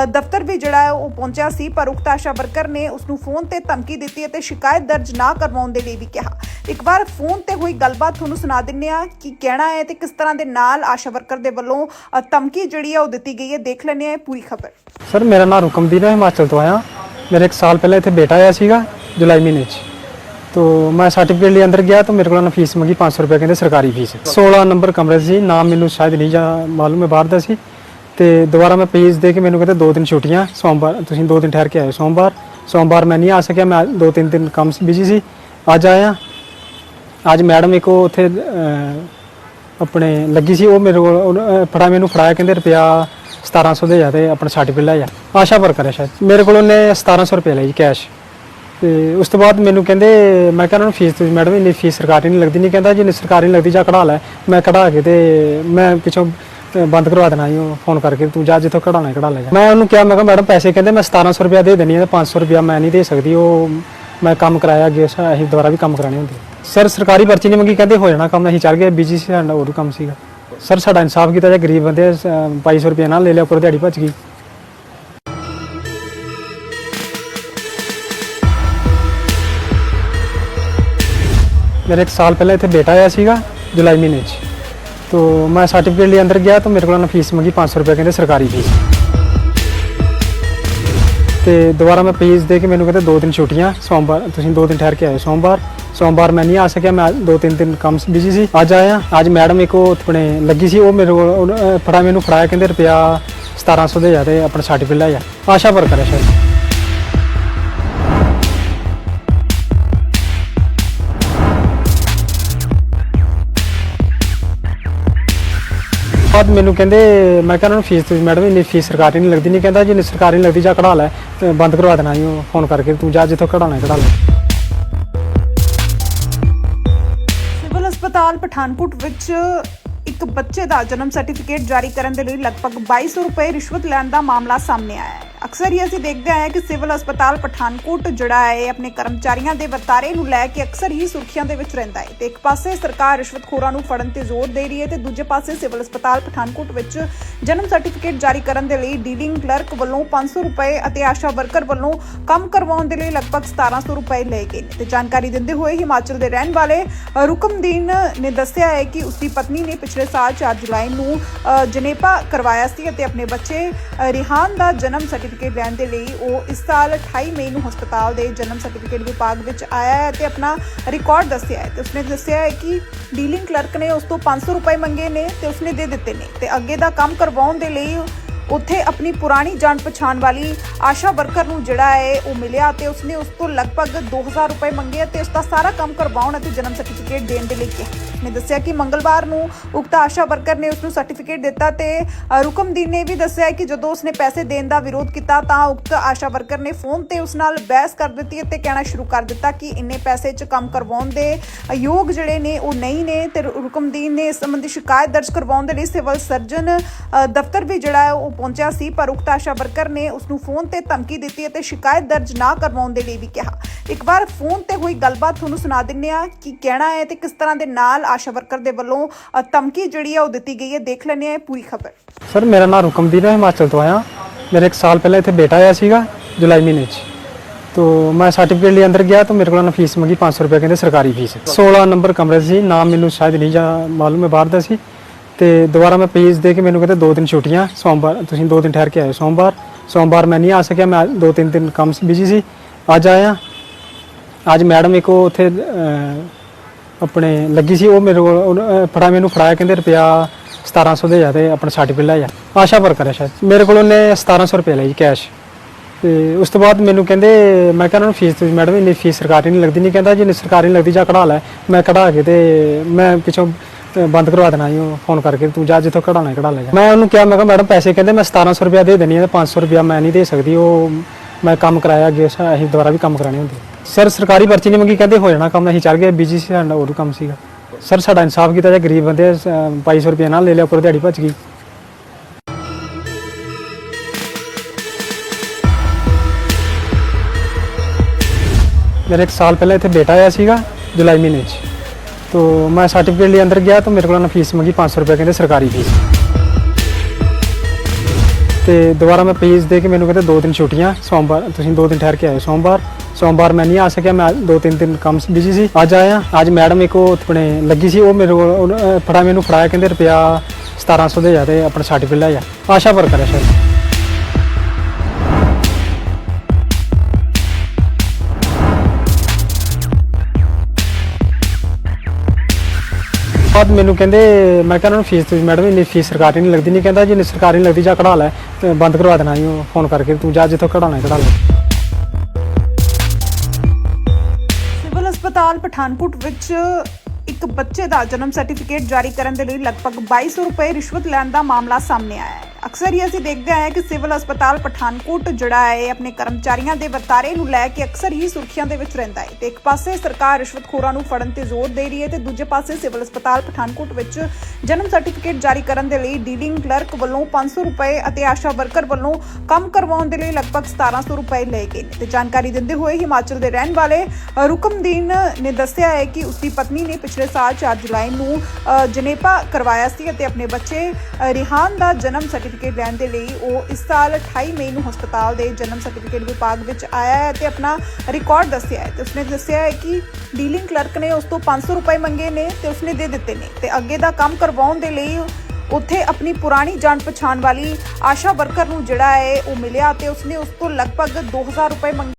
ਦਫ਼ਤਰ ਵੀ ਜਿਹੜਾ ਹੈ ਉਹ ਪਹੁੰਚਿਆ ਸੀ, ਪਰ ਉਕਤ ਆਸ਼ਾ ਵਰਕਰ ਨੇ ਉਸ ਨੂੰ ਫੋਨ ਤੇ ਧਮਕੀ ਦਿੱਤੀ ਅਤੇ ਸ਼ਿਕਾਇਤ ਦਰਜ ਨਾ ਕਰਵਾਉਣ ਦੇ ਲਈ ਵੀ ਕਿਹਾ। ਇੱਕ ਵਾਰ ਫੋਨ ਤੇ ਹੋਈ ਗੱਲਬਾਤ ਤੁਹਾਨੂੰ ਸੁਣਾ ਦਿੰਨੇ ਆ ਕੀ ਕਹਿਣਾ ਹੈ ਤੇ ਕਿਸ ਤਰ੍ਹਾਂ ਦੇ ਨਾਲ ਆਸ਼ਾ ਵਰਕਰ ਦੇ ਵੱਲੋਂ ਧਮਕੀ ਜਿਹੜੀ ਆ ਉਹ ਦਿੱਤੀ ਗਈ ਹੈ, ਦੇਖ ਲੈਣੇ ਆ ਪੂਰੀ ਖਬਰ। ਸਰ, ਮੇਰਾ ਨਾਮ ਰੁਕਮਦੀਨ ਹੈ ਹਿਮਾਚਲ ਤੋਂ ਆਇਆ। ਮੇਰੇ ਇੱਕ ਸਾਲ ਪਹਿਲਾਂ ਇੱਥੇ ਬੇਟਾ ਆਇਆ ਸੀਗਾ, ਜੁਲਾਈ ਮਹੀਨੇ 'ਚ। ਤੋ ਮੈਂ ਸਰਟੀਫਿਕੇਟ ਲਈ ਅੰਦਰ ਗਿਆ ਤਾਂ ਮੇਰੇ ਕੋਲ ਉਹਨਾਂ ਫੀਸ ਮੰਗੀ 500 ਰੁਪਏ, ਕਹਿੰਦੇ ਸਰਕਾਰੀ ਫੀਸ 16 ਨੰਬਰ ਕਮਰੇ ਸੀ, ਨਾਮ ਮੈਨੂੰ ਸ਼ਾਇਦ ਨਹੀਂ ਜਾਂ ਮਾਲੂਮ ਹੈ ਬਾਹਰ ਦਾ ਸੀ। ਤੇ ਦੁਬਾਰਾ ਮੈਂ ਪੇਜ ਦੇ ਕੇ ਮੈਨੂੰ ਕਹਿੰਦੇ ਦੋ ਦਿਨ ਛੁੱਟੀਆਂ ਸੋਮਵਾਰ ਤੁਸੀਂ ਦੋ ਦਿਨ ਠਹਿਰ ਕੇ ਆਏ ਸੋਮਵਾਰ। ਸੋਮਵਾਰ ਮੈਂ ਨਹੀਂ ਆ ਸਕਿਆ ਮੈਂ ਦੋ ਤਿੰਨ ਦਿਨ ਕੰਮ ਸੀ ਬਿਜ਼ੀ ਸੀ। ਅੱਜ ਆਇਆ। ਅੱਜ ਮੈਡਮ ਇੱਕ ਉਹ ਉੱਥੇ ਅਹ, ਆਪਣੇ ਲੱਗੀ ਸੀ ਉਹ ਮੇਰੇ ਕੋਲ ਉਹਨੇ, ਅਹ, ਫੜਾ ਮੈਨੂੰ ਫੜਾਇਆ ਕਹਿੰਦੇ ਰੁਪਿਆ 1700 ਦੇ ਜਾ ਤੇ ਆਪਣਾ ਸਰਟੀਫਿਕੇਟ ਲੈ ਜਾ ਆਸ਼ਾ ਵਰਕਰ ਹੈ ਸ਼ਾਇਦ। ਮੇਰੇ ਕੋਲ ਉਹਨੇ 1700 ਰੁਪਏ ਲਈ ਕੈਸ਼ ਤੇ ਉਸ ਤੋਂ ਬਾਅਦ ਮੈਨੂੰ ਕਹਿੰਦੇ ਮੈਂ ਕਹਿੰਦਾ ਨੂੰ ਫੀਸ ਤੁਸੀਂ ਮੈਡਮ ਇੰਨੀ ਫੀਸ ਸਰਕਾਰੀ ਨਹੀਂ ਲੱਗਦੀ ਨਹੀਂ ਕਹਿੰਦਾ ਜੀ ਜੇ ਸਰਕਾਰੀ ਨਹੀਂ ਲੱਗਦੀ ਜਾ ਕਢਾ ਲੈ। ਮੈਂ ਕਢਾ ਕੇ ਤੇ ਮੈਂ ਪਿੱਛੋਂ ਅਹ, ਬੰਦ ਕਰਵਾ ਦੇਣਾ ਜੀ ਉਹ ਫੋਨ ਕਰਕੇ ਤੂੰ ਜਾ ਜਿੱਥੋਂ ਕਢਾਉਣਾ ਕਢਾ ਲੈ ਜਾ। ਮੈਂ ਉਹਨੂੰ ਕਿਹਾ ਮੈਂ ਕਿਹਾ ਮੈਡਮ ਪੈਸੇ ਕਹਿੰਦੇ ਮੈਂ 1700 ਰੁਪਏ ਦੇ ਦੇਣੀ ਹੈ ਤੇ 500 ਰੁਪਏ ਮੈਂ ਨਹੀਂ ਦੇ ਸਕਦੀ ਉਹ ਮੈਂ ਕੰਮ ਕਰਾਇਆ ਅੱਗੇ ਉਸ- ਅਸੀਂ ਦੁਬਾਰਾ ਵੀ ਕੰਮ ਕਰਾਣੇ ਹੁੰਦੇ ਸਰ ਸਰਕਾਰੀ ਪਰਚੀ ਨਹੀਂ ਮੰਗੀ ਕਹਿੰਦੇ ਹੋ ਜਾਣਾ ਕੰਮ ਅਸੀਂ ਚੱਲ ਗਏ ਬਿਜ਼ੀ ਸੀ ਸਾਡਾ ਹੋਰ ਕੰਮ ਸੀਗਾ। ਸਰ ਸਾਡਾ ਇਨਸਾਫ ਕੀਤਾ ਜੇ ਗਰੀਬ ਬੰਦੇ 2200 ਰੁਪਏ ਨਾਲ ਲੈ ਲਿਆ ਉੱਪਰ ਦਿਹਾੜੀ ਭੱਜ ਗਈ। ਮੇਰੇ ਇੱਕ ਸਾਲ ਪਹਿਲਾਂ ਇੱਥੇ ਬੇਟਾ ਆਇਆ ਸੀਗਾ ਜੁਲਾਈ ਮਹੀਨੇ 'ਚ। ਤੋ ਮੈਂ ਸਰਟੀਫਿਕੇਟ ਲਈ ਅੰਦਰ ਗਿਆ ਤਾਂ ਮੇਰੇ ਕੋਲ ਉਹਨਾਂ ਫੀਸ ਮੰਗੀ 500 ਰੁਪਏ ਕਹਿੰਦੇ ਸਰਕਾਰੀ ਫੀਸ। ਤੇ ਦੁਬਾਰਾ ਮੈਂ ਪੇਜ ਦੇ ਕੇ ਮੈਨੂੰ ਕਹਿੰਦੇ ਦੋ ਦਿਨ ਛੁੱਟੀਆਂ ਸੋਮਵਾਰ ਤੁਸੀਂ ਦੋ ਦਿਨ ਠਹਿਰ ਕੇ ਆਇਓ। ਸੋਮਵਾਰ ਸੋਮਵਾਰ ਮੈਂ ਨਹੀਂ ਆ ਸਕਿਆ ਮੈਂ ਦੋ ਤਿੰਨ ਦਿਨ ਕੰਮ ਬਿਜ਼ੀ ਸੀ। ਅੱਜ ਆਇਆ ਅੱਜ ਮੈਡਮ ਇੱਕ ਉਹ ਆਪਣੇ ਲੱਗੀ ਸੀ ਉਹ ਮੇਰੇ ਕੋਲ ਉਹਨੇ, ਫੜਾ ਮੈਨੂੰ ਫੜਾਇਆ ਕਹਿੰਦੇ ਰੁਪਿਆ 1700 ਦੇ ਜਾ ਤੇ ਆਪਣਾ ਸਰਟੀਫਿਕੇਟ ਲੈ ਜਾ ਆਸ਼ਾ ਵਰਕਰ ਹੈ ਸ਼ਾਇਦ। ਬਾਅਦ ਮੈਨੂੰ ਕਹਿੰਦੇ, ਮੈਂ ਕਹਿੰਦਾ ਨੂੰ ਫੀਸ ਤੁਸੀਂ ਮੈਡਮ ਇੰਨੀ ਫੀਸ ਸਰਕਾਰੀ ਨਹੀਂ ਲੱਗਦੀ, ਨਹੀਂ ਕਹਿੰਦਾ ਜੇ ਸਰਕਾਰੀ ਨਹੀਂ ਲੱਗਦੀ ਜਾ ਕਢਾ ਲੈ, ਤੇ ਬੰਦ ਕਰਵਾ ਦੇਣਾ ਜੀ, ਉਹ ਫੋਨ ਕਰਕੇ ਤੂੰ ਜਾ ਜਿੱਥੋਂ ਕਢਾਉਣਾ ਹੈ ਕਢਾ ਲੈ। ਸਿਵਲ ਹਸਪਤਾਲ ਪਠਾਨਕੋਟ ਵਿੱਚ ਇੱਕ ਬੱਚੇ ਦਾ ਜਨਮ ਸਰਟੀਫਿਕੇਟ ਜਾਰੀ ਕਰਨ ਦੇ ਲਈ ਲਗਭਗ 2200 ਰੁਪਏ ਰਿਸ਼ਵਤ ਲੈਣ ਦਾ ਮਾਮਲਾ ਸਾਹਮਣੇ ਆਇਆ ਹੈ। ਅਕਸਰ ਹੀ ਅਸੀਂ ਦੇਖਦੇ ਆਏ ਹਾਂ ਕਿ ਸਿਵਲ ਹਸਪਤਾਲ ਪਠਾਨਕੋਟ ਜਿਹੜਾ ਹੈ ਆਪਣੇ ਕਰਮਚਾਰੀਆਂ ਦੇ ਵਰਤਾਰੇ ਨੂੰ ਲੈ ਕੇ ਅਕਸਰ ਹੀ ਸੁਰਖੀਆਂ ਦੇ ਵਿੱਚ ਰਹਿੰਦਾ ਹੈ। ਤੇ ਇੱਕ ਪਾਸੇ ਸਰਕਾਰ ਰਿਸ਼ਵਤਖੋਰਾਂ ਨੂੰ ਫੜਨ ਤੇ ਜ਼ੋਰ ਦੇ ਰਹੀ ਹੈ ਤੇ ਦੂਜੇ ਪਾਸੇ ਸਿਵਲ ਹਸਪਤਾਲ ਪਠਾਨਕੋਟ ਵਿੱਚ ਜਨਮ ਸਰਟੀਫਿਕੇਟ ਜਾਰੀ ਕਰਨ ਦੇ ਲਈ ਡੀਲਿੰਗ ਕਲਰਕ ਵੱਲੋਂ 500 ਰੁਪਏ ਅਤੇ ਆਸ਼ਾ ਵਰਕਰ ਵੱਲੋਂ ਕੰਮ ਕਰਵਾਉਣ ਦੇ ਲਈ ਲਗਭਗ 1700 ਰੁਪਏ ਲਏ ਗਏ ਨੇ। ਤੇ ਜਾਣਕਾਰੀ ਦਿੰਦੇ ਹੋਏ ਹਿਮਾਚਲ ਦੇ ਰਹਿਣ ਵਾਲੇ ਰੁਕਮਦੀਨ ਨੇ ਦੱਸਿਆ ਹੈ ਕਿ ਉਸਦੀ ਪਤਨੀ ਨੇ ਪਿਛਲੇ ਸਾਲ 4 ਜੁਲਾਈ ਨੂੰ ਜਨੇਪਾ ਕਰਵਾਇਆ ਸੀ ਅਤੇ ਆਪਣੇ ਬੱਚੇ ਰਿਹਾਨ ਦਾ ਜਨਮ ਸਰਟੀਫਿਕੇਟ ਲੈਣ ਦੇ ਲਈ ਉਹ ਇਸ ਸਾਲ 28 ਮਈ ਨੂੰ ਹਸਪਤਾਲ ਦੇ ਜਨਮ ਸਰਟੀਫਿਕੇਟ ਵਿਭਾਗ ਵਿੱਚ ਆਇਆ ਹੈ ਤੇ ਆਪਣਾ ਰਿਕਾਰਡ ਦੱਸਿਆ ਹੈ ਤੇ ਉਸਨੇ ਦੱਸਿਆ ਹੈ ਕਿ ਡੀਲਿੰਗ ਕਲਰਕ ਨੇ ਉਸ ਤੋਂ 500 ਰੁਪਏ ਮੰਗੇ ਨੇ ਤੇ ਉਸਨੇ ਦੇ ਦਿੱਤੇ ਨੇ ਤੇ ਅੱਗੇ ਦਾ ਕੰਮ ਕਰਵਾਉਣ ਦੇ ਲਈ ਉੱਥੇ ਆਪਣੀ ਪੁਰਾਣੀ ਜਾਣ ਪਛਾਣ ਵਾਲੀ ਆਸ਼ਾ ਵਰਕਰ ਨੂੰ ਜਿਹੜਾ ਹੈ ਉਹ ਮਿਲਿਆ ਤੇ ਉਸਨੇ ਉਸ ਤੋਂ ਲਗਭਗ 2000 ਰੁਪਏ ਮੰਗੇ ਤੇ ਉਸ ਦਾ ਸਾਰਾ ਕੰਮ ਕਰਵਾਉਣ ਅਤੇ ਜਨਮ ਸਰਟੀਫਿਕੇਟ ਦੇਣ ਦੇ ਲਈ ਕਿਹਾ। ਨੇ ਦੱਸਿਆ ਕਿ ਮੰਗਲਵਾਰ ਨੂੰ ਉਕਤ ਆਸ਼ਾ ਵਰਕਰ ਨੇ ਉਸ ਨੂੰ ਸਰਟੀਫਿਕੇਟ ਦਿੱਤਾ ਤੇ ਰੁਕਮਦੀਨ ਨੇ ਵੀ ਦੱਸਿਆ ਕਿ ਜਦੋਂ ਉਸਨੇ ਪੈਸੇ ਦੇਣ ਦਾ ਵਿਰੋਧ ਕੀਤਾ ਤਾਂ ਉਕਤ ਆਸ਼ਾ ਵਰਕਰ ਨੇ ਫੋਨ ਤੇ ਉਸ ਨਾਲ ਬਹਿਸ ਕਰ ਦਿੱਤੀ ਅਤੇ ਕਹਿਣਾ ਸ਼ੁਰੂ ਕਰ ਦਿੱਤਾ ਕਿ ਇੰਨੇ ਪੈਸੇ 'ਚ ਕੰਮ ਕਰਵਾਉਣ ਦੇ ਯੋਗ ਜਿਹੜੇ ਨੇ ਉਹ ਨਹੀਂ ਨੇ ਤੇ ਰੁਕਮਦੀਨ ਨੇ ਇਸ ਸੰਬੰਧੀ ਸ਼ਿਕਾਇਤ ਦਰਜ ਕਰਵਾਉਣ ਦੇ ਲਈ ਸਿਵਲ ਸਰਜਨ ਦਫ਼ਤਰ ਵੀ ਜਿਹੜਾ ਹੈ ਉਹ ਪਹੁੰਚਿਆ ਸੀ, ਪਰ ਉਕਤ ਆਸ਼ਾ ਵਰਕਰ ਨੇ ਉਸ ਨੂੰ ਫੋਨ ਤੇ ਧਮਕੀ ਦਿੱਤੀ ਅਤੇ ਸ਼ਿਕਾਇਤ ਦਰਜ ਨਾ ਕਰਵਾਉਣ ਦੇ ਲਈ ਵੀ ਕਿਹਾ। ਇੱਕ ਵਾਰ ਫੋਨ ਤੇ ਹੋਈ ਗੱਲਬਾਤ ਤੁਹਾਨੂੰ ਸੁਣਾ ਦਿੰਨੇ ਆ ਕੀ ਕਹਿਣਾ ਹੈ ਤੇ ਕਿਸ ਤਰ੍ਹਾਂ ਦੇ ਨਾਲ ਆਸ਼ਾ ਵਰਕਰ ਦੇ ਵੱਲੋਂ ਧਮਕੀ ਜਿਹੜੀ ਹੈ ਉਹ ਦਿੱਤੀ ਗਈ ਹੈ, ਦੇਖ ਲੈਂਦੇ ਆ ਪੂਰੀ ਖਬਰ। ਸਰ, ਮੇਰਾ ਨਾਮ ਰੁਕਮਦੀਨ ਹੈ ਹਿਮਾਚਲ ਤੋਂ ਆਇਆ। ਮੇਰੇ ਇੱਕ ਸਾਲ ਪਹਿਲਾਂ ਇੱਥੇ ਬੇਟਾ ਆਇਆ ਸੀਗਾ, ਜੁਲਾਈ ਮਹੀਨੇ 'ਚ। ਤੋ ਮੈਂ ਸਰਟੀਫਿਕੇਟ ਲਈ ਅੰਦਰ ਗਿਆ, ਤਾਂ ਮੇਰੇ ਕੋਲ ਉਹਨਾਂ ਫੀਸ ਮੰਗੀ 500 ਰੁਪਏ ਕਹਿੰਦੇ ਸਰਕਾਰੀ ਫੀਸ। 16 ਨੰਬਰ ਕਮਰੇ ਸੀ, ਨਾਮ ਮੈਨੂੰ ਸ਼ਾਇਦ ਨਹੀਂ ਜਾ ਮਾਲੂਮ ਹੈ ਬਾਹਰ ਦਾ ਸੀ। ਤੇ ਦੁਬਾਰਾ ਮੈਂ ਪੇਜ ਦੇ ਕੇ ਮੈਨੂੰ ਕਹਿੰਦੇ ਦੋ ਦਿਨ ਛੁੱਟੀਆਂ ਸੋਮਵਾਰ ਤੁਸੀਂ ਦੋ ਦਿਨ ਠਹਿਰ ਕੇ ਆਏ ਸੋਮਵਾਰ ਸੋਮਵਾਰ ਮੈਂ ਨਹੀਂ ਆ ਸਕਿਆ ਮੈਂ ਦੋ ਤਿੰਨ ਦਿਨ ਕੰਮ ਸੀ ਬਿਜ਼ੀ ਸੀ। ਅੱਜ ਆਇਆ। ਅੱਜ ਮੈਡਮ ਇੱਕ ਉਹ ਉੱਥੇ ਆਪਣੇ ਲੱਗੀ ਸੀ ਉਹ ਮੇਰੇ ਕੋਲ ਉਹਨੇ, ਫੜਾ ਮੈਨੂੰ ਫੜਾਇਆ ਕਹਿੰਦੇ ਰੁਪਿਆ 1700 ਦੇ ਜਾ ਤੇ ਆਪਣਾ ਸਰਟੀਫਿਕੇਟ ਲੈ ਜਾ ਆਸ਼ਾ ਵਰਕਰ ਹੈ ਸ਼ਾਇਦ। ਮੇਰੇ ਕੋਲ ਉਹਨੇ 1700 ਰੁਪਏ ਲਈ ਕੈਸ਼ ਤੇ ਉਸ ਤੋਂ ਬਾਅਦ ਮੈਨੂੰ ਕਹਿੰਦੇ ਮੈਂ ਕਹਿੰਦਾ ਨੂੰ ਫੀਸ ਤੁਸੀਂ ਮੈਡਮ ਇੰਨੀ ਫੀਸ ਸਰਕਾਰੀ ਨਹੀਂ ਲੱਗਦੀ। ਨਹੀਂ ਕਹਿੰਦਾ ਜੇ ਸਰਕਾਰੀ ਨਹੀਂ ਲੱਗਦੀ ਜਾ ਕਢਾ ਲੈ। ਮੈਂ ਕਢਾ ਕੇ ਤੇ ਮੈਂ ਪਿੱਛੋਂ ਅਹ, ਬੰਦ ਕਰਵਾ ਦੇਣਾ ਜੀ ਉਹ ਫੋਨ ਕਰਕੇ ਤੂੰ ਜਾ ਜਿੱਥੋਂ ਕਢਾਉਣਾ ਹੈ ਕਢਾ ਲੈ ਜਾ। ਮੈਂ ਉਹਨੂੰ ਕਿਹਾ ਮੈਂ ਕਿਹਾ ਮੈਡਮ ਪੈਸੇ ਕਹਿੰਦੇ ਮੈਂ 1700 ਰੁਪਏ ਦੇ ਦੇਣੀ ਹੈ ਤੇ 500 ਰੁਪਏ ਮੈਂ ਨਹੀਂ ਦੇ ਸਕਦੀ ਉਹ ਮੈਂ ਕੰਮ ਕਰਾਇਆ ਅੱਗੇ ਅਸੀਂ ਦੁਬਾਰਾ ਵੀ ਕੰਮ ਕਰਾਣੇ ਹੁੰਦੇ। ਸਰ ਸਰਕਾਰੀ ਪਰਚੀ ਨਹੀਂ ਮੰਗੀ ਕਹਿੰਦੇ ਹੋ ਜਾਣਾ ਕੰਮ ਅਸੀਂ ਚੱਲ ਗਏ ਬਿਜ਼ੀ ਸੀ ਸਾਡਾ ਹੋਰ ਕੰਮ ਸੀਗਾ। ਸਰ ਸਾਡਾ ਇਨਸਾਫ ਕੀਤਾ ਜੇ ਗਰੀਬ ਬੰਦੇ 2200 ਰੁਪਏ ਨਾਲ ਲੈ ਲਿਆ ਉੱਪਰ ਦਿਹਾੜੀ ਭੱਜ ਗਈ। ਮੇਰੇ ਇੱਕ ਸਾਲ ਪਹਿਲਾਂ ਇੱਥੇ ਬੇਟਾ ਆਇਆ ਸੀਗਾ ਜੁਲਾਈ ਮਹੀਨੇ 'ਚ। ਤੋ ਮੈਂ ਸਰਟੀਫਿਕੇਟ ਲਈ ਅੰਦਰ ਗਿਆ ਤਾਂ ਮੇਰੇ ਕੋਲ ਉਹਨਾਂ ਫੀਸ ਮੰਗੀ 500 ਰੁਪਏ ਕਹਿੰਦੇ ਸਰਕਾਰੀ ਫੀਸ ਤੇ ਦੁਬਾਰਾ ਮੈਂ ਪੇਜ ਦੇ ਕੇ ਮੈਨੂੰ ਕਹਿੰਦੇ ਦੋ ਦਿਨ ਛੁੱਟੀਆਂ ਸੋਮਵਾਰ ਤੁਸੀਂ ਦੋ ਦਿਨ ਠਹਿਰ ਕੇ ਆਏ ਸੋਮਵਾਰ ਸੋਮਵਾਰ ਮੈਂ ਨਹੀਂ ਆ ਸਕਿਆ ਮੈਂ ਦੋ ਤਿੰਨ ਦਿਨ ਕੰਮ ਬਿਜ਼ੀ ਸੀ। ਅੱਜ ਆਇਆ ਅੱਜ ਮੈਡਮ ਇੱਕ ਉਹ ਆਪਣੇ ਲੱਗੀ ਸੀ ਉਹ ਮੇਰੇ ਕੋਲ ਉਹਨੇ, ਫੜਾ ਮੈਨੂੰ ਫੜਾਇਆ ਕਹਿੰਦੇ ਰੁਪਿਆ 1700 ਦੇ ਜਾ ਤੇ ਆਪਣਾ ਸਰਟੀਫਿਕੇਟ ਲੈ ਜਾ ਆਸ਼ਾ ਵਰਕਰ ਹੈ ਸ਼ਾਇਦ। ਬਾਅਦ ਮੈਨੂੰ ਕਹਿੰਦੇ, ਮੈਂ ਕਿਹਾ ਉਹਨਾਂ ਨੂੰ ਫੀਸ ਤੁਸੀਂ ਮੈਡਮ ਇੰਨੀ ਫੀਸ ਸਰਕਾਰੀ ਨਹੀਂ ਲੱਗਦੀ, ਨਹੀਂ ਕਹਿੰਦਾ ਜੇ ਸਰਕਾਰੀ ਨਹੀਂ ਲੱਗਦੀ, ਜਾ ਕਢਾ ਲੈ, ਤੇ ਬੰਦ ਕਰਵਾ ਦੇਣਾ ਜੀ, ਉਹ ਫੋਨ ਕਰਕੇ, ਤੂੰ ਜਾ ਜਿੱਥੋਂ ਕਢਾਉਣਾ ਕਢਾ ਲੈ। ਸਿਵਲ ਹਸਪਤਾਲ ਪਠਾਨਕੋਟ ਵਿੱਚ ਇੱਕ ਬੱਚੇ ਦਾ ਜਨਮ ਸਰਟੀਫਿਕੇਟ ਜਾਰੀ ਕਰਨ ਦੇ ਲਈ ਲਗਭਗ 2200 ਰੁਪਏ ਰਿਸ਼ਵਤ ਲੈਣ ਦਾ ਮਾਮਲਾ ਸਾਹਮਣੇ ਆਇਆ ਹੈ। ਅਕਸਰ ਹੀ ਅਸੀਂ ਦੇਖਦੇ ਆਏ ਹਾਂ ਕਿ ਸਿਵਲ ਹਸਪਤਾਲ ਪਠਾਨਕੋਟ ਜਿਹੜਾ ਹੈ ਆਪਣੇ ਕਰਮਚਾਰੀਆਂ ਦੇ ਵਰਤਾਰੇ ਨੂੰ ਲੈ ਕੇ ਅਕਸਰ ਹੀ ਸੁਰਖੀਆਂ ਦੇ ਵਿੱਚ ਰਹਿੰਦਾ ਹੈ। ਤੇ ਇੱਕ ਪਾਸੇ ਸਰਕਾਰ ਰਿਸ਼ਵਤਖੋਰਾਂ ਨੂੰ ਫੜਨ ਤੇ ਜ਼ੋਰ ਦੇ ਰਹੀ ਹੈ ਤੇ ਦੂਜੇ ਪਾਸੇ ਸਿਵਲ ਹਸਪਤਾਲ ਪਠਾਨਕੋਟ ਵਿੱਚ ਜਨਮ ਸਰਟੀਫਿਕੇਟ ਜਾਰੀ ਕਰਨ ਦੇ ਲਈ ਡੀਲਿੰਗ ਕਲਰਕ ਵੱਲੋਂ 500 ਰੁਪਏ ਅਤੇ ਆਸ਼ਾ ਵਰਕਰ ਵੱਲੋਂ ਕੰਮ ਕਰਵਾਉਣ ਦੇ ਲਈ ਲਗਭਗ 1700 ਰੁਪਏ ਲਏ ਗਏ ਨੇ। ਤੇ ਜਾਣਕਾਰੀ ਦਿੰਦੇ ਹੋਏ ਹਿਮਾਚਲ ਦੇ ਰਹਿਣ ਵਾਲੇ ਰੁਕਮਦੀਨ ਨੇ ਦੱਸਿਆ ਹੈ ਕਿ ਉਸਦੀ ਪਤਨੀ ਨੇ ਪਿਛਲੇ ਸਾਲ 4 ਜੁਲਾਈ ਨੂੰ ਜਨੇਪਾ ਕਰਵਾਇਆ ਸੀ ਅਤੇ ਆਪਣੇ ਬੱਚੇ ਰਿਹਾਨ ਦਾ ਜਨਮ ਸਰਟੀਫਿਕੇਟ ਲੈਣ ਦੇ ਲਈ ਉਹ ਇਸ ਸਾਲ 28 ਮਈ ਨੂੰ ਹਸਪਤਾਲ ਦੇ ਜਨਮ ਸਰਟੀਫਿਕੇਟ ਵਿਭਾਗ ਵਿੱਚ ਆਇਆ ਹੈ ਤੇ ਆਪਣਾ ਰਿਕਾਰਡ ਦੱਸਿਆ ਹੈ ਤੇ ਉਸਨੇ ਦੱਸਿਆ ਹੈ ਕਿ ਡੀਲਿੰਗ ਕਲਰਕ ਨੇ ਉਸ ਤੋਂ 500 ਰੁਪਏ ਮੰਗੇ ਨੇ ਤੇ ਉਸਨੇ ਦੇ ਦਿੱਤੇ ਨੇ ਤੇ ਅੱਗੇ ਦਾ ਕੰਮ ਕਰਵਾਉਣ ਦੇ ਲਈ ਉੱਥੇ ਆਪਣੀ ਪੁਰਾਣੀ ਜਾਣ ਪਛਾਣ ਵਾਲੀ ਆਸ਼ਾ ਵਰਕਰ ਨੂੰ ਜਿਹੜਾ ਹੈ ਉਹ ਮਿਲਿਆ ਤੇ ਉਸਨੇ ਉਸ ਤੋਂ ਲਗਭਗ 2000 ਰੁਪਏ ਮੰਗੇ